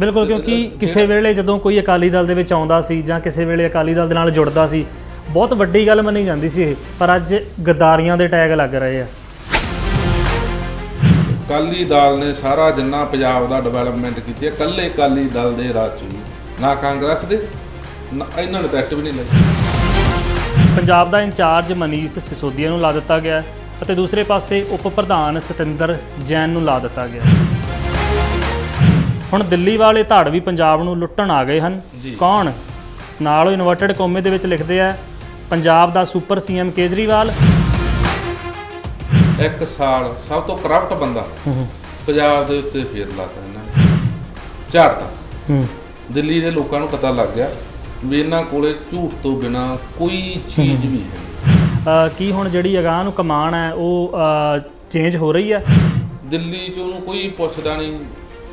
ਬਿਲਕੁਲ ਕਿਉਂਕਿ ਕਿਸੇ ਵੇਲੇ ਜਦੋਂ ਕੋਈ ਅਕਾਲੀ ਦਲ ਦੇ ਵਿੱਚ ਆਉਂਦਾ ਸੀ ਜਾਂ ਕਿਸੇ ਵੇਲੇ ਅਕਾਲੀ ਦਲ ਦੇ ਨਾਲ ਜੁੜਦਾ ਸੀ ਬਹੁਤ ਵੱਡੀ ਗੱਲ ਮੰਨੀ ਜਾਂਦੀ ਸੀ ਇਹ ਪਰ ਅੱਜ ਗਦਾਰੀਆਂ ਦੇ ਟੈਗ ਲੱਗ ਰਹੇ ਆ ਅਕਾਲੀ ਦਲ ਨੇ ਸਾਰਾ ਜਿੰਨਾ ਪੰਜਾਬ ਦਾ ਡਿਵੈਲਪਮੈਂਟ ਕੀਤੀ ਹੈ ਕੱਲੇ ਅਕਾਲੀ ਦਲ ਦੇ ਰਾਜ 'ਚ। ਨਾ ਕਾਂਗਰਸ ਦੇ ਨਾ ਇਹਨਾਂ ਨੇ ਤਾਂ ਐਕਟ ਵੀ ਨਹੀਂ ਲਈ ਪੰਜਾਬ ਦਾ ਇੰਚਾਰਜ ਮਨੀਸ਼ ਸਿਸੋਦੀਆ ਨੂੰ ਲਾ ਦਿੱਤਾ ਗਿਆ ਅਤੇ ਦੂਸਰੇ ਪਾਸੇ ਉਪ ਪ੍ਰਧਾਨ ਸਤਿੰਦਰ ਜੈਨ ਨੂੰ ਲਾ ਦਿੱਤਾ ਗਿਆ। ਹੁਣ ਦਿੱਲੀ ਵਾਲੇ ਧੜ ਵੀ ਪੰਜਾਬ ਨੂੰ ਲੁੱਟਣ ਆ ਗਏ ਹਨ। ਕੌਣ? ਨਾਲ ਇਨਵਰਟਡ ਕੋਮੇ ਦੇ ਵਿੱਚ ਲਿਖਦੇ ਆ ਪੰਜਾਬ ਦਾ ਸੁਪਰ ਸੀਐਮ ਕੇਜਰੀਵਾਲ। ਇੱਕ ਸਾਲ ਸਭ ਤੋਂ ਕਰਪਟ ਬੰਦਾ। ਪੰਜਾਬ ਦੇ ਉੱਤੇ ਫੇਰ ਲਾਤਾ ਇਹਨਾਂ ਨੇ। ਝਾੜਤਾ। ਦਿੱਲੀ ਦੇ ਲੋਕਾਂ ਨੂੰ ਪਤਾ ਲੱਗ ਗਿਆ ਵੀ ਇਹਨਾਂ ਕੋਲੇ ਝੂਠ ਤੋਂ ਬਿਨਾ ਕੋਈ ਚੀਜ਼ ਵੀ ਹੈ ਕੀ ਹੁਣ ਜਿਹੜੀ ਅਗਾਹ ਨੂੰ ਕਮਾਨ ਹੈ ਉਹ ਚੇਂਜ ਹੋ ਰਹੀ ਹੈ? ਦਿੱਲੀ 'ਚ ਉਹਨੂੰ ਕੋਈ ਪੁੱਛਦਾ ਨਹੀਂ।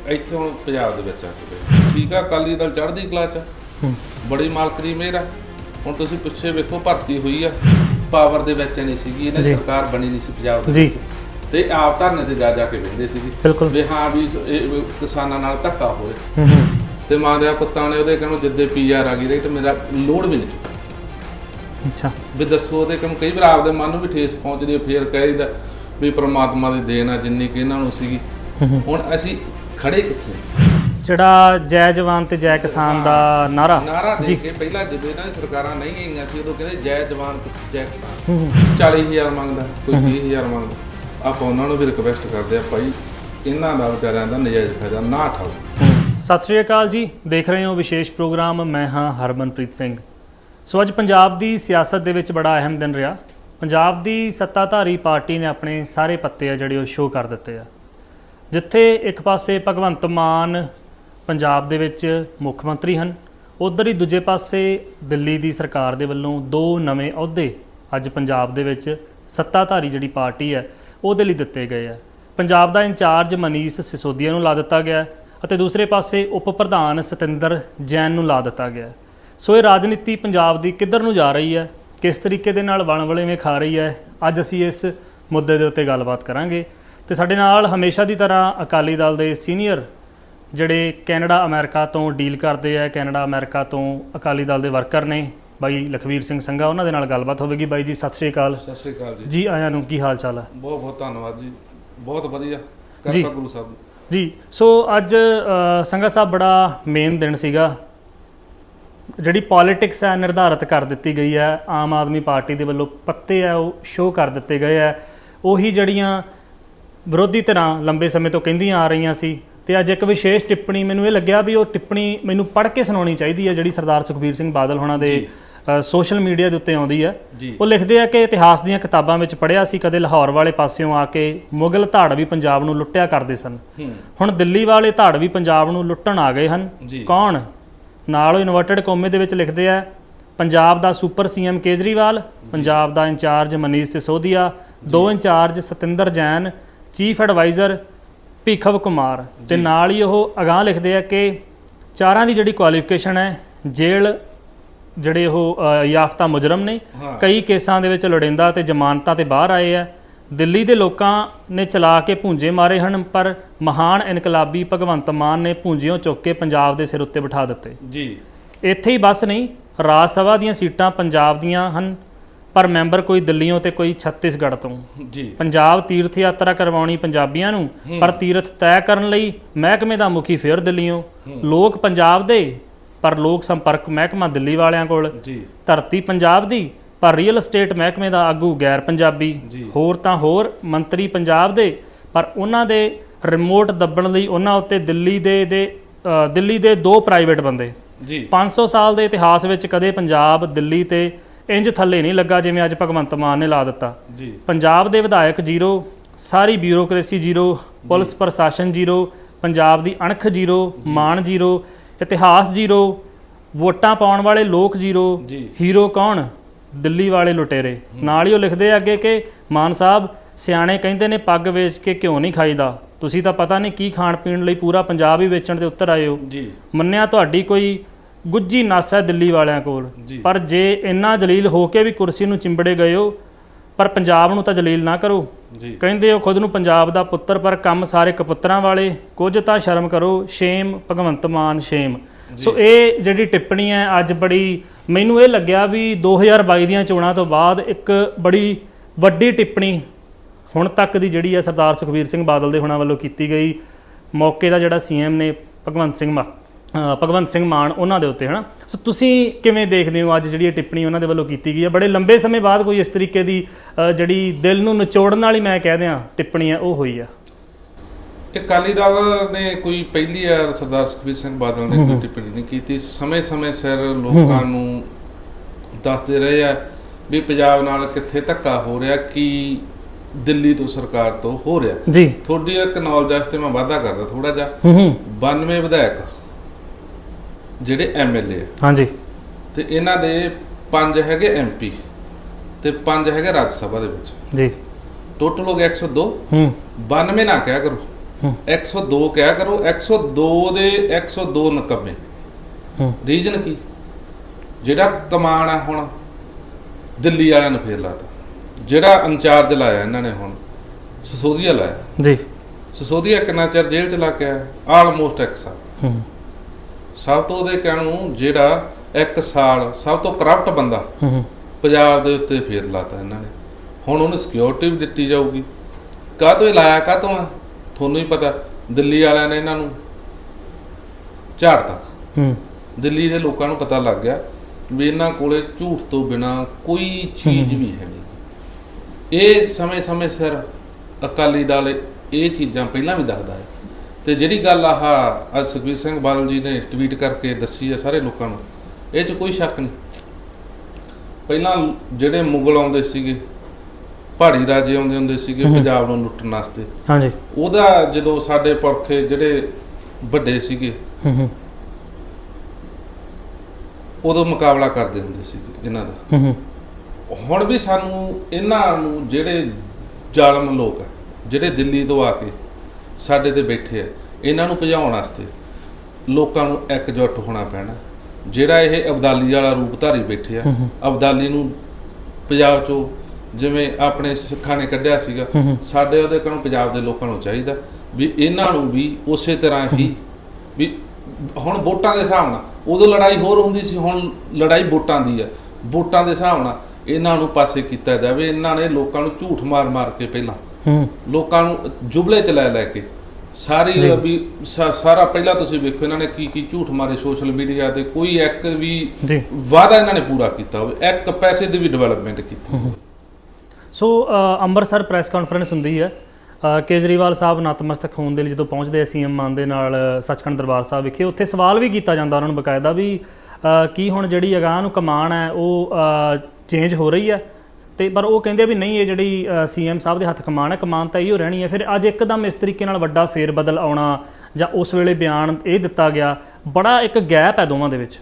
ਇੱਥੇ ਪੰਜਾਬ ਦੇ ਵਿੱਚ ਆ ਕੇ। ਠੀਕ ਆ ਅਕਾਲੀ ਦਲ ਚੜ੍ਹਦੀ ਕਲਾ 'ਚ ਆ। ਬੜੀ ਮਾਲਕ ਦੀ ਮਿਹਰ ਆ। ਹੁਣ ਤੁਸੀਂ ਪਿੱਛੇ ਵੇਖੋ ਭਰਤੀ ਹੋਈ ਆ। ਪਾਵਰ ਦੇ ਵਿੱਚ ਨਹੀਂ ਸੀਗੀ ਇਹਨੇ ਜੀ। ਸਰਕਾਰ ਬਣੀ ਨਹੀਂ ਸੀ ਪੰਜਾਬ ਦੇ ਜੀ। ਵਿੱਚ। ਤੇ ਆਪ ਧਰਨੇ ਤੇ ਜਾ ਜਾ ਕੇ ਬਹਿੰਦੇ ਸੀਗੇ। ਬਿਲਕੁਲ। ਵੀ ਹਾਂ ਵੀ ਇਹ ਕਿਸਾਨਾਂ ਨਾਲ ਧੱਕਾ ਹੋਏ ਹੂੰ ਹੂੰ। ਤੇ ਮਾਂ ਦੇ ਪੁੱਤਾਂ ਨੇ ਉਹਦੇ ਕਹਿੰਦੇ ਜਿੱਦੇ ਪੀਆਰ ਆ ਗਈ ਤੇ ਮੇਰਾ ਲੋੜ ਵੀ ਨਹੀਂ ਚੁੱਕਾ। ਅੱਛਾ। ਵੀ ਦੱਸੋ ਉਹਦੇ ਕਹਿੰਦੇ ਕਈ ਵਾਰ ਆਪਦੇ ਮਨ ਨੂੰ ਵੀ ਠੇਸ ਪਹੁੰਚਦੀ ਹੈ ਫੇਰ ਕਹਿਦਾ ਵੀ ਪ੍ਰਮਾਤਮਾ ਦੀ ਦੇਣ ਆ ਜਿੰਨੀ ਕਿ ਇਹਨਾਂ ਨੂੰ ਸੀਗੀ। ਹੁਣ ਅਸੀਂ ਖੜੇ ਕਿੱਥੇ? ਜਿਹੜਾ ਜੈ ਜਵਾਨ ਤੇ ਜੈ ਕਿਸਾਨ ਦਾ ਨਾਰਾ। ਨਾਰਾ ਦੇ ਕੇ ਪਹਿਲਾਂ ਜਦੋਂ ਇਹਨਾਂ ਦੀ ਸਰਕਾਰਾਂ ਨਹੀਂ ਆਈਆਂ ਸੀ ਉਦੋਂ ਕਹਿੰਦੇ ਜੈ ਜਵਾਨ ਜੈ ਕਿਸਾਨ। ਹੂੰ ਹੂੰ। 40000 ਮੰਗਦਾ ਕੋਈ 20000 ਮੰਗਦਾ। ਆਪਾਂ ਉਹਨਾਂ ਨੂੰ ਵੀ ਰਿਕਵੈਸਟ ਕਰਦੇ ਆ ਭਾਈ ਇਹਨਾਂ ਦਾ ਵਿਚਾਰਿਆਂ ਦਾ ਨਜਾਇਜ਼ ਫਾਇਦਾ ਨਾ ਉਠਾਓ। ਸਤਿ ਸ਼੍ਰੀ ਅਕਾਲ ਜੀ। ਦੇਖ ਰਹੇ ਹੋ ਵਿਸ਼ੇਸ਼ ਪ੍ਰੋਗਰਾਮ ਮੈਂ ਹਾਂ ਹਰਮਨਪ੍ਰੀਤ ਸਿੰਘ। ਸੋ ਅੱਜ ਪੰਜਾਬ ਦੀ ਸਿਆਸਤ ਦੇ ਵਿੱਚ ਬੜਾ ਅਹਿਮ ਦਿਨ ਰਿਹਾ। ਪੰਜਾਬ ਦੀ ਸੱਤਾਧਾਰੀ ਪਾਰਟੀ ਨੇ ਆਪਣੇ ਸਾਰੇ ਪੱਤੇ ਆ ਜਿਹੜੇ ਉਹ ਸ਼ੋਅ ਕਰ ਦਿੱਤੇ ਆ। ਜਿੱਥੇ ਇੱਕ ਪਾਸੇ ਭਗਵੰਤ ਮਾਨ ਪੰਜਾਬ ਦੇ ਵਿੱਚ ਮੁੱਖ ਮੰਤਰੀ ਹਨ, ਉਧਰ ਹੀ ਦੂਜੇ ਪਾਸੇ ਦਿੱਲੀ ਦੀ ਸਰਕਾਰ ਦੇ ਵੱਲੋਂ ਦੋ ਨਵੇਂ ਅਹੁਦੇ ਅੱਜ ਪੰਜਾਬ ਦੇ ਵਿੱਚ ਸੱਤਾਧਾਰੀ ਜਿਹੜੀ ਪਾਰਟੀ ਹੈ, ਉਹਦੇ ਲਈ ਦਿੱਤੇ ਗਏ ਆ। ਪੰਜਾਬ ਦਾ ਇੰਚਾਰਜ ਮਨੀਸ਼ ਸਿਸੋਦੀਆ ਨੂੰ ਲਾ ਦਿੱਤਾ ਗਿਆ ਅਤੇ ਦੂਸਰੇ ਪਾਸੇ ਉਪ ਪ੍ਰਧਾਨ ਸਤਿੰਦਰ ਜੈਨ ਨੂੰ ਲਾ ਦਿੱਤਾ ਗਿਆ ਸੋ ਇਹ ਰਾਜਨੀਤੀ ਪੰਜਾਬ ਦੀ ਕਿੱਧਰ ਨੂੰ ਜਾ ਰਹੀ ਹੈ, ਕਿਸ ਤਰੀਕੇ ਦੇ ਨਾਲ ਵਣਵਲੇਵੇਂ ਖਾ ਰਹੀ ਹੈ, ਅੱਜ ਅਸੀਂ ਇਸ ਮੁੱਦੇ ਦੇ ਉੱਤੇ ਗੱਲਬਾਤ ਕਰਾਂਗੇ। ਤੇ ਸਾਡੇ ਨਾਲ ਹਮੇਸ਼ਾ ਦੀ ਤਰ੍ਹਾਂ ਅਕਾਲੀ ਦਲ ਦੇ ਸੀਨੀਅਰ ਜਿਹੜੇ ਕੈਨੇਡਾ ਅਮਰੀਕਾ ਤੋਂ ਡੀਲ ਕਰਦੇ ਆ ਕੈਨੇਡਾ ਅਮਰੀਕਾ ਤੋਂ ਅਕਾਲੀ ਦਲ ਦੇ ਵਰਕਰ ਨੇ ਬਾਈ ਲਖਵੀਰ ਸਿੰਘ ਸੰਘਾ ਉਹਨਾਂ ਦੇ ਨਾਲ ਗੱਲਬਾਤ ਹੋਵੇਗੀ। ਬਾਈ ਜੀ ਸਤਿ ਸ਼੍ਰੀ ਅਕਾਲ। ਸਤਿ ਸ੍ਰੀ ਅਕਾਲ ਜੀ। ਜੀ ਆਇਆਂ ਨੂੰ ਕੀ ਹਾਲ ਚਾਲ ਹੈ ਬਹੁਤ ਬਹੁਤ ਧੰਨਵਾਦ ਜੀ। ਬਹੁਤ ਵਧੀਆ। ਜੀ। ਕਿਰਪਾ ਗੁਰੂ ਸਾਹਿਬ ਦੀ ਜੀ ਸੋ ਅੱਜ ਸੰਘਾ ਸਾਹਿਬ ਬੜਾ ਮੇਨ ਦਿਨ ਸੀਗਾ। ਜਿਹੜੀ ਪੋਲਿਟਿਕਸ ਹੈ ਨਿਰਧਾਰਿਤ ਕਰ ਦਿੱਤੀ ਗਈ ਹੈ। ਆਮ ਆਦਮੀ ਪਾਰਟੀ ਦੇ ਵੱਲੋਂ ਪੱਤੇ ਆ ਉਹ ਸ਼ੋਅ ਕਰ ਦਿੱਤੇ ਗਏ ਆ। ਉਹੀ ਜਿਹੜੀਆਂ ਵਿਰੋਧੀ ਧਿਰਾਂ ਲੰਬੇ ਸਮੇਂ ਤੋਂ ਕਹਿੰਦੀਆਂ ਆ ਰਹੀਆਂ ਸੀ ਤੇ ਅੱਜ ਇੱਕ ਵਿਸ਼ੇਸ਼ ਟਿੱਪਣੀ ਮੈਨੂੰ ਇਹ ਲੱਗਿਆ ਵੀ ਉਹ ਟਿੱਪਣੀ ਮੈਨੂੰ ਪੜ੍ਹ ਕੇ ਸੁਣਾਉਣੀ ਚਾਹੀਦੀ ਹੈ ਜਿਹੜੀ ਸਰਦਾਰ ਸੁਖਬੀਰ ਸਿੰਘ ਬਾਦਲ ਹੋਣਾ ਦੇ ਸੋਸ਼ਲ ਮੀਡੀਆ ਦੇ ਉੱਤੇ ਆਉਂਦੀ ਹੈ। ਉਹ ਲਿਖਦੇ ਆ ਕਿ ਇਤਿਹਾਸ ਦੀਆਂ ਕਿਤਾਬਾਂ ਵਿੱਚ ਪੜ੍ਹਿਆ ਸੀ ਕਦੇ ਲਾਹੌਰ ਵਾਲੇ ਪਾਸਿਓਂ ਆ ਕੇ ਮੁਗਲ ਧਾੜ ਵੀ ਪੰਜਾਬ ਨੂੰ ਲੁੱਟਿਆ ਕਰਦੇ ਸਨ। ਹੁਣ ਦਿੱਲੀ ਵਾਲੇ ਧਾੜ ਵੀ ਪੰਜਾਬ ਨੂੰ ਲੁੱਟਣ ਆ ਗਏ ਹਨ। ਕੌਣ? ਨਾਲ ਉਹ ਇਨਵਰਟਡ ਕੋਮੇ ਦੇ ਵਿੱਚ ਲਿਖਦੇ ਆ ਪੰਜਾਬ ਦਾ ਸੁਪਰ ਸੀਐਮ ਕੇਜਰੀਵਾਲ ਪੰਜਾਬ ਦਾ ਇੰਚਾਰਜ ਮਨੀਸ਼ ਸਿਸੋਦੀਆ ਦੋ incharge Satinder Jain chief adviser Bibhav Kumar ਤੇ ਨਾਲ ਹੀ ਉਹ ਅਗਾਹ ਲਿਖਦੇ ਆ ਕਿ ਚਾਰਾਂ ਦੀ ਜਿਹੜੀ ਕੁਆਲੀਫਿਕੇਸ਼ਨ ਹੈ ਜੇਲ੍ਹ ਜਿਹੜੇ ਉਹ ਅ, ਯਾਫਤਾ ਮੁਜਰਮ ਨੇ ਹਾਂ। ਕਈ ਕੇਸਾਂ ਦੇ ਵਿੱਚ ਲੋੜਿੰਦਾ ਤੇ ਜ਼ਮਾਨਤਾਂ ਤੇ ਬਾਹਰ ਆਏ ਆ। ਦਿੱਲੀ ਦੇ ਲੋਕਾਂ ਨੇ ਚਲਾ ਕੇ ਭੁੰਜੇ ਮਾਰੇ ਹਨ ਪਰ ਮਹਾਨ ਇਨਕਲਾਬੀ ਭਗਵੰਤ ਮਾਨ ਨੇ ਭੁੰਜਿਓਂ ਚੁੱਕ ਕੇ ਪੰਜਾਬ ਦੇ ਸਿਰ ਉੱਤੇ ਬਿਠਾ ਦਿੱਤੇ। ਜੀ। ਇੱਥੇ ਹੀ ਬਸ ਨਹੀਂ ਰਾਜ ਸਭਾ ਦੀਆਂ ਸੀਟਾਂ ਪੰਜਾਬ ਦੀਆਂ ਹਨ। ਪਰ ਮੈਂਬਰ ਕੋਈ ਦਿੱਲੀੋਂ ਤੇ ਕੋਈ ਛੱਤੀਸਗੜ੍ਹ ਤੋਂ। ਜੀ। ਪੰਜਾਬ ਤੀਰਥ ਯਾਤਰਾ ਕਰਵਾਉਣੀ ਪੰਜਾਬੀਆਂ ਨੂੰ ਪਰ ਤੀਰਥ ਤੈਅ ਕਰਨ ਲਈ ਮਹਿਕਮੇ ਦਾ ਮੁਖੀ ਫਿਰ ਦਿੱਲੀੋਂ ਲੋਕ ਪੰਜਾਬ ਦੇ ਪਰ ਲੋਕ ਸੰਪਰਕ ਮਹਿਕਮਾ ਦਿੱਲੀ ਵਾਲਿਆਂ ਕੋਲ। ਜੀ। ਧਰਤੀ ਪੰਜਾਬ ਦੀ ਪਰ ਰੀਅਲ ਏਸਟੇਟ ਮਹਿਕਮੇ ਦਾ ਆਗੂ ਗੈਰ ਪੰਜਾਬੀ। ਹੋਰ ਤਾਂ ਹੋਰ ਮੰਤਰੀ ਪੰਜਾਬ ਦੇ ਪਰ ਉਹਨਾਂ ਦੇ ਰਿਮੋਟ ਦੱਬਣ ਲਈ ਉਹਨਾਂ ਉੱਤੇ ਦਿੱਲੀ ਦੇ ਦੇ ਦਿੱਲੀ ਦੇ ਦੋ ਪ੍ਰਾਈਵੇਟ ਬੰਦੇ। ਜੀ। 500 ਸਾਲ ਦੇ ਇਤਿਹਾਸ ਵਿੱਚ ਕਦੇ ਪੰਜਾਬ ਦਿੱਲੀ ਤੇ ਇੰਜ ਥੱਲੇ ਨਹੀਂ ਲੱਗਾ ਜਿਵੇਂ ਅੱਜ ਭਗਵੰਤ ਮਾਨ ਨੇ ਲਾ ਦਿੱਤਾ। ਜੀ। ਪੰਜਾਬ ਦੇ ਵਿਧਾਇਕ ਜ਼ੀਰੋ ਸਾਰੀ ਬਿਊਰੋਕ੍ਰੇਸੀ ਜ਼ੀਰੋ ਪੁਲਿਸ ਪ੍ਰਸ਼ਾਸਨ ਜ਼ੀਰੋ ਪੰਜਾਬ ਦੀ ਅਣਖ ਜ਼ੀਰੋ ਮਾਨ ਜ਼ੀਰੋ ਇਤਿਹਾਸ ਜ਼ੀਰੋ ਵੋਟਾਂ ਪਾਉਣ ਵਾਲੇ ਲੋਕ ਜ਼ੀਰੋ ਹੀਰੋ ਕੌਣ? ਦਿੱਲੀ ਵਾਲੇ ਲੁਟੇਰੇ। ਨਾਲ ਹੀ ਉਹ ਲਿਖਦੇ ਆ ਅੱਗੇ ਕਿ ਮਾਨ ਸਾਹਿਬ ਸਿਆਣੇ ਕਹਿੰਦੇ ਨੇ ਪੱਗ ਵੇਚ ਕੇ ਕਿਉਂ ਨਹੀਂ ਖਾਈਦਾ। ਤੁਸੀਂ ਤਾਂ ਪਤਾ ਨਹੀਂ ਕੀ ਖਾਣ ਪੀਣ ਲਈ ਪੂਰਾ ਪੰਜਾਬ ਹੀ ਵੇਚਣ ਦੇ ਉੱਤਰ ਆਏ ਹੋ। ਜੀ। ਮੰਨਿਆ ਤੁਹਾਡੀ ਕੋਈ ਗੁੱਜੀ ਨਸ ਦਿੱਲੀ ਵਾਲਿਆਂ ਕੋਲ। ਪਰ ਜੇ ਇੰਨਾ ਜਲੀਲ ਹੋ ਕੇ ਵੀ ਕੁਰਸੀ ਨੂੰ ਚਿੰਬੜੇ ਗਏ ਹੋ ਪਰ ਪੰਜਾਬ ਨੂੰ ਤਾਂ ਜਲੀਲ ਨਾ ਕਰੋ। ਕਹਿੰਦੇ ਹੋ ਖੁਦ ਨੂੰ ਪੰਜਾਬ ਦਾ ਪੁੱਤਰ ਪਰ ਕੰਮ ਸਾਰੇ ਕਪੁੱਤਰਾਂ ਵਾਲੇ। ਕੁਝ ਤਾਂ ਸ਼ਰਮ ਕਰੋ shame Bhagwant Mann shame. So ਇਹ ਜਿਹੜੀ ਟਿੱਪਣੀ ਹੈ ਅੱਜ ਬੜੀ ਮੈਨੂੰ ਇਹ ਲੱਗਿਆ ਵੀ 2022 ਦੀਆਂ ਚੋਣਾਂ ਤੋਂ ਬਾਅਦ ਇੱਕ ਬੜੀ ਵੱਡੀ ਟਿੱਪਣੀ ਹੁਣ ਤੱਕ ਦੀ ਜਿਹੜੀ ਹੈ ਸਰਦਾਰ ਸੁਖਬੀਰ ਸਿੰਘ ਬਾਦਲ ਦੇ ਹੁਣਾਂ ਵੱਲੋਂ ਕੀਤੀ ਗਈ। ਮੌਕੇ ਦਾ ਜਿਹੜਾ ਸੀਐਮ ਨੇ ਭਗਵੰਤ ਸਿੰਘ ਮਾ ਭਗਵੰਤ ਸਿੰਘ ਮਾਨ ਉਹਨਾਂ ਦੇ ਉੱਤੇ ਹਨਾ? ਸੋ ਤੁਸੀਂ ਕਿਵੇਂ ਦੇਖਦੇ ਹੋ ਅੱਜ ਜਿਹੜੀ ਇਹ ਟਿੱਪਣੀ ਉਹਨਾਂ ਦੇ ਵੱਲੋਂ ਕੀਤੀ ਗਈ ਹੈ? ਬੜੇ ਲੰਬੇ ਸਮੇਂ ਬਾਅਦ ਕੋਈ ਇਸ ਤਰੀਕੇ ਦੀ ਜਿਹੜੀ ਦਿਲ ਨੂੰ ਨਿਚੋੜਨ ਵਾਲੀ ਮੈਂ ਕਹਿ ਦਿਆਂ ਟਿੱਪਣੀ ਹੈ ਉਹ ਹੋਈ ਆ। ਇਹ ਅਕਾਲੀ ਦਲ ਨੇ ਕੋਈ ਪਹਿਲੀ ਵਾਰ ਸਰਦਾਰ ਸੁਖਬੀਰ ਸਿੰਘ ਬਾਦਲ ਨੇ ਕੋਈ ਟਿੱਪਣੀ ਨਹੀਂ ਕੀਤੀ। ਸਮੇਂ-ਸਮੇਂ ਸਿਰ ਲੋਕਾਂ ਨੂੰ ਦੱਸਦੇ ਰਹੇ ਆ ਵੀ ਪੰਜਾਬ ਨਾਲ ਕਿੱਥੇ ਧੱਕਾ ਹੋ ਰਿਹਾ ਕੀ ਦਿੱਲੀ ਤੋਂ ਸਰਕਾਰ ਤੋਂ ਹੋ ਰਿਹਾ। ਜੀ। ਤੁਹਾਡੀ ਇੱਕ ਨੌਲੇਜ ਵਾਸਤੇ ਮੈਂ ਵਾਅਦਾ ਕਰਦਾ ਥੋੜਾ ਜਿਹਾ। ਹੂੰ ਹੂੰ। 92 ਵਿਧਾਇਕ ਜਿਹੜੇ ਐਮਐਲਏ ਆ। ਹਾਂਜੀ। ਤੇ ਇਹਨਾਂ ਦੇ ਪੰਜ ਹੈਗੇ ਐਮਪੀ ਤੇ ਪੰਜ ਹੈਗੇ ਰਾਜ ਸਭਾ ਦੇ ਵਿੱਚ। ਜੀ। ਟੋਟਲ ਹੋ ਗਿਆ 102 ਹੂੰ। 92 ਨਾ ਕਿਹਾ ਕਰੋ। ਹੂੰ। 102 ਕਿਹਾ ਕਰੋ। 102 ਦੇ 102 ਨਕਮੇ। ਹੂੰ। ਰੀਜਨ ਕੀ? ਜਿਹੜਾ ਕਮਾਨ ਆ ਹੁਣ ਦਿੱਲੀ ਵਾਲਿਆਂ ਨੂੰ ਫੇਰ ਲਾਤਾ। ਜਿਹੜਾ ਇੰਚਾਰਜ ਲਾਇਆ ਇਹਨਾਂ ਨੇ ਹੁਣ ਸਸੋਦੀਆ ਲਾਇਆ। ਜੀ। ਸਸੋਦੀਆ ਕਿੰਨਾ ਚਿਰ ਜੇਲ੍ਹ ਚ ਲਾ ਕੇ ਆਇਆ? ਆਲਮੋਸਟ ਇੱਕ ਸਾਲ ਹੂੰ। ਸਭ ਤੋਂ ਉਹਦੇ ਕਹਿਣ ਨੂੰ ਜਿਹੜਾ ਇੱਕ ਸਾਲ ਸਭ ਤੋਂ ਕਰਪਟ ਬੰਦਾ ਪੰਜਾਬ ਦੇ ਉੱਤੇ ਫੇਰ ਲਾਤਾ ਇਹਨਾਂ ਨੇ। ਹੁਣ ਉਹਨੂੰ ਸਿਕਿਉਰਿਟੀ ਵੀ ਦਿੱਤੀ ਜਾਊਗੀ। ਕਾਹ ਤੋਂ ਲਾਇਆ ਕਾਹ ਤੋਂ ਤੁਹਾਨੂੰ ਹੀ ਪਤਾ ਦਿੱਲੀ ਵਾਲਿਆਂ ਨੇ ਇਹਨਾਂ ਨੂੰ ਝਾੜਤਾ। ਹੂੰ। ਦਿੱਲੀ ਦੇ ਲੋਕਾਂ ਨੂੰ ਪਤਾ ਲੱਗ ਗਿਆ ਵੀ ਇਹਨਾਂ ਕੋਲੇ ਝੂਠ ਤੋਂ ਬਿਨਾ ਕੋਈ ਚੀਜ਼ ਵੀ ਹੈ ਨਹੀਂ। ਇਹ ਸਮੇਂ-ਸਮੇਂ ਸਿਰ ਅਕਾਲੀ ਦਲ ਇਹ ਚੀਜ਼ਾਂ ਪਹਿਲਾਂ ਵੀ ਦੱਸਦਾ ਹੈ। ਤੇ ਜਿਹੜੀ ਗੱਲ ਆਹ ਅੱਜ ਸੁਖਬੀਰ ਸਿੰਘ ਬਾਦਲ ਜੀ ਨੇ ਟਵੀਟ ਕਰਕੇ ਦੱਸੀ ਹੈ ਸਾਰੇ ਲੋਕਾਂ ਨੂੰ ਇਹ 'ਚ ਕੋਈ ਸ਼ੱਕ ਨਹੀਂ। ਪਹਿਲਾਂ ਜਿਹੜੇ ਮੁਗਲ ਆਉਂਦੇ ਸੀਗੇ ਪਹਾੜੀ ਰਾਜੇ ਆਉਂਦੇ ਹੁੰਦੇ ਸੀਗੇ ਪੰਜਾਬ ਨੂੰ ਲੁੱਟਣ ਵਾਸਤੇ। ਹਾਂਜੀ। ਉਹਦਾ ਜਦੋਂ ਸਾਡੇ ਪੁਰਖੇ ਜਿਹੜੇ ਵੱਡੇ ਸੀਗੇ ਹੂੰ ਹੂੰ। ਉਦੋਂ ਮੁਕਾਬਲਾ ਕਰਦੇ ਹੁੰਦੇ ਸੀਗੇ ਇਹਨਾਂ ਦਾ। ਹੂੰ ਹੂੰ। ਹੁਣ ਵੀ ਸਾਨੂੰ ਇਹਨਾਂ ਨੂੰ ਜਿਹੜੇ ਜ਼ਾਲਮ ਲੋਕ ਆ ਜਿਹੜੇ ਦਿੱਲੀ ਤੋਂ ਆ ਕੇ ਸਾਡੇ ਤੇ ਬੈਠੇ ਆ ਇਹਨਾਂ ਨੂੰ ਭਜਾਉਣ ਵਾਸਤੇ ਲੋਕਾਂ ਨੂੰ ਇਕਜੁੱਟ ਹੋਣਾ ਪੈਣਾ। ਜਿਹੜਾ ਇਹ ਅਬਦਾਲੀ ਵਾਲਾ ਰੂਪ ਧਾਰੀ ਬੈਠੇ ਆ ਅਬਦਾਲੀ ਨੂੰ ਪੰਜਾਬ ਚੋਂ ਜਿਵੇਂ ਆਪਣੇ ਸਿੱਖਾਂ ਨੇ ਕੱਢਿਆ ਸੀਗਾ ਸਾਡੇ ਉਹਦੇ ਕੋਲੋਂ ਪੰਜਾਬ ਦੇ ਲੋਕਾਂ ਨੂੰ ਚਾਹੀਦਾ ਵੀ ਇਹਨਾਂ ਨੂੰ ਵੀ ਉਸੇ ਤਰ੍ਹਾਂ ਹੀ। ਵੀ ਹੁਣ ਵੋਟਾਂ ਦੇ ਹਿਸਾਬ ਨਾਲ ਉਦੋਂ ਲੜਾਈ ਹੋਰ ਹੁੰਦੀ ਸੀ ਹੁਣ ਲੜਾਈ ਵੋਟਾਂ ਦੀ ਆ। ਵੋਟਾਂ ਦੇ ਹਿਸਾਬ ਨਾਲ ਇਹਨਾਂ ਨੂੰ ਪਾਸੇ ਕੀਤਾ ਜਾਵੇ ਇਹਨਾਂ ਨੇ ਲੋਕਾਂ ਨੂੰ ਝੂਠ ਮਾਰ-ਮਾਰ ਕੇ ਪਹਿਲਾਂ ਹੂੰ। ਲੋਕਾਂ ਨੂੰ ਜੁਬਲੇ ਚ ਲੈ ਲੈ ਕੇ। ਸਾਰੀ ਵੀ ਸਾ- ਸਾਰਾ ਪਹਿਲਾਂ ਤੁਸੀਂ ਵੇਖੋ ਇਹਨਾਂ ਨੇ ਕੀ ਕੀ ਝੂਠ ਮਾਰੇ ਸੋਸ਼ਲ ਮੀਡੀਆ ਤੇ। ਕੋਈ ਇੱਕ ਵੀ ਵਾਅਦਾ ਇਹਨਾਂ ਨੇ ਪੂਰਾ ਕੀਤਾ ਹੋਵੇ। ਇੱਕ ਪੈਸੇ ਦੀ ਵੀ ਡਿਵੈਲਪਮੈਂਟ ਕੀਤੀ ਸੋ ਅੰਮ੍ਰਿਤਸਰ ਪ੍ਰੈਸ ਕਾਨਫਰੰਸ ਹੁੰਦੀ ਹੈ। ਕੇਜਰੀਵਾਲ ਸਾਹਿਬ ਨਤਮਸਤਕ ਹੋਣ ਦੇ ਲਈ ਜਦੋਂ ਪਹੁੰਚਦੇ ਆ ਸੀਐਮ ਮਾਨ ਦੇ ਨਾਲ ਸੱਚਖੰਡ ਦਰਬਾਰ ਸਾਹਿਬ ਵਿਖੇ ਉੱਥੇ ਸਵਾਲ ਵੀ ਕੀਤਾ ਜਾਂਦਾ ਉਹਨਾਂ ਨੂੰ ਬਕਾਇਦਾ ਵੀ ਕੀ ਹੁਣ ਜਿਹੜੀ ਅਗਾਂਹ ਨੂੰ ਕਮਾਨ ਹੈ ਉਹ ਚੇਂਜ ਹੋ ਰਹੀ ਹੈ? ਤੇ ਪਰ ਉਹ ਕਹਿੰਦੇ ਵੀ ਨਹੀਂ ਇਹ ਜਿਹੜੀ ਸੀਐਮ ਸਾਹਿਬ ਦੇ ਹੱਥ ਕਮਾਨ ਹੈ ਕਮਾਨ ਤਾਂ ਇਹੋ ਰਹਿਣੀ ਹੈ। ਫਿਰ ਅੱਜ ਇੱਕਦਮ ਇਸ ਤਰੀਕੇ ਨਾਲ ਵੱਡਾ ਫੇਰ ਬਦਲ ਆਉਣਾ ਜਾਂ ਉਸ ਵੇਲੇ ਬਿਆਨ ਇਹ ਦਿੱਤਾ ਗਿਆ ਬੜਾ ਇੱਕ ਗੈਪ ਹੈ ਦੋਵਾਂ ਦੇ ਵਿੱਚ।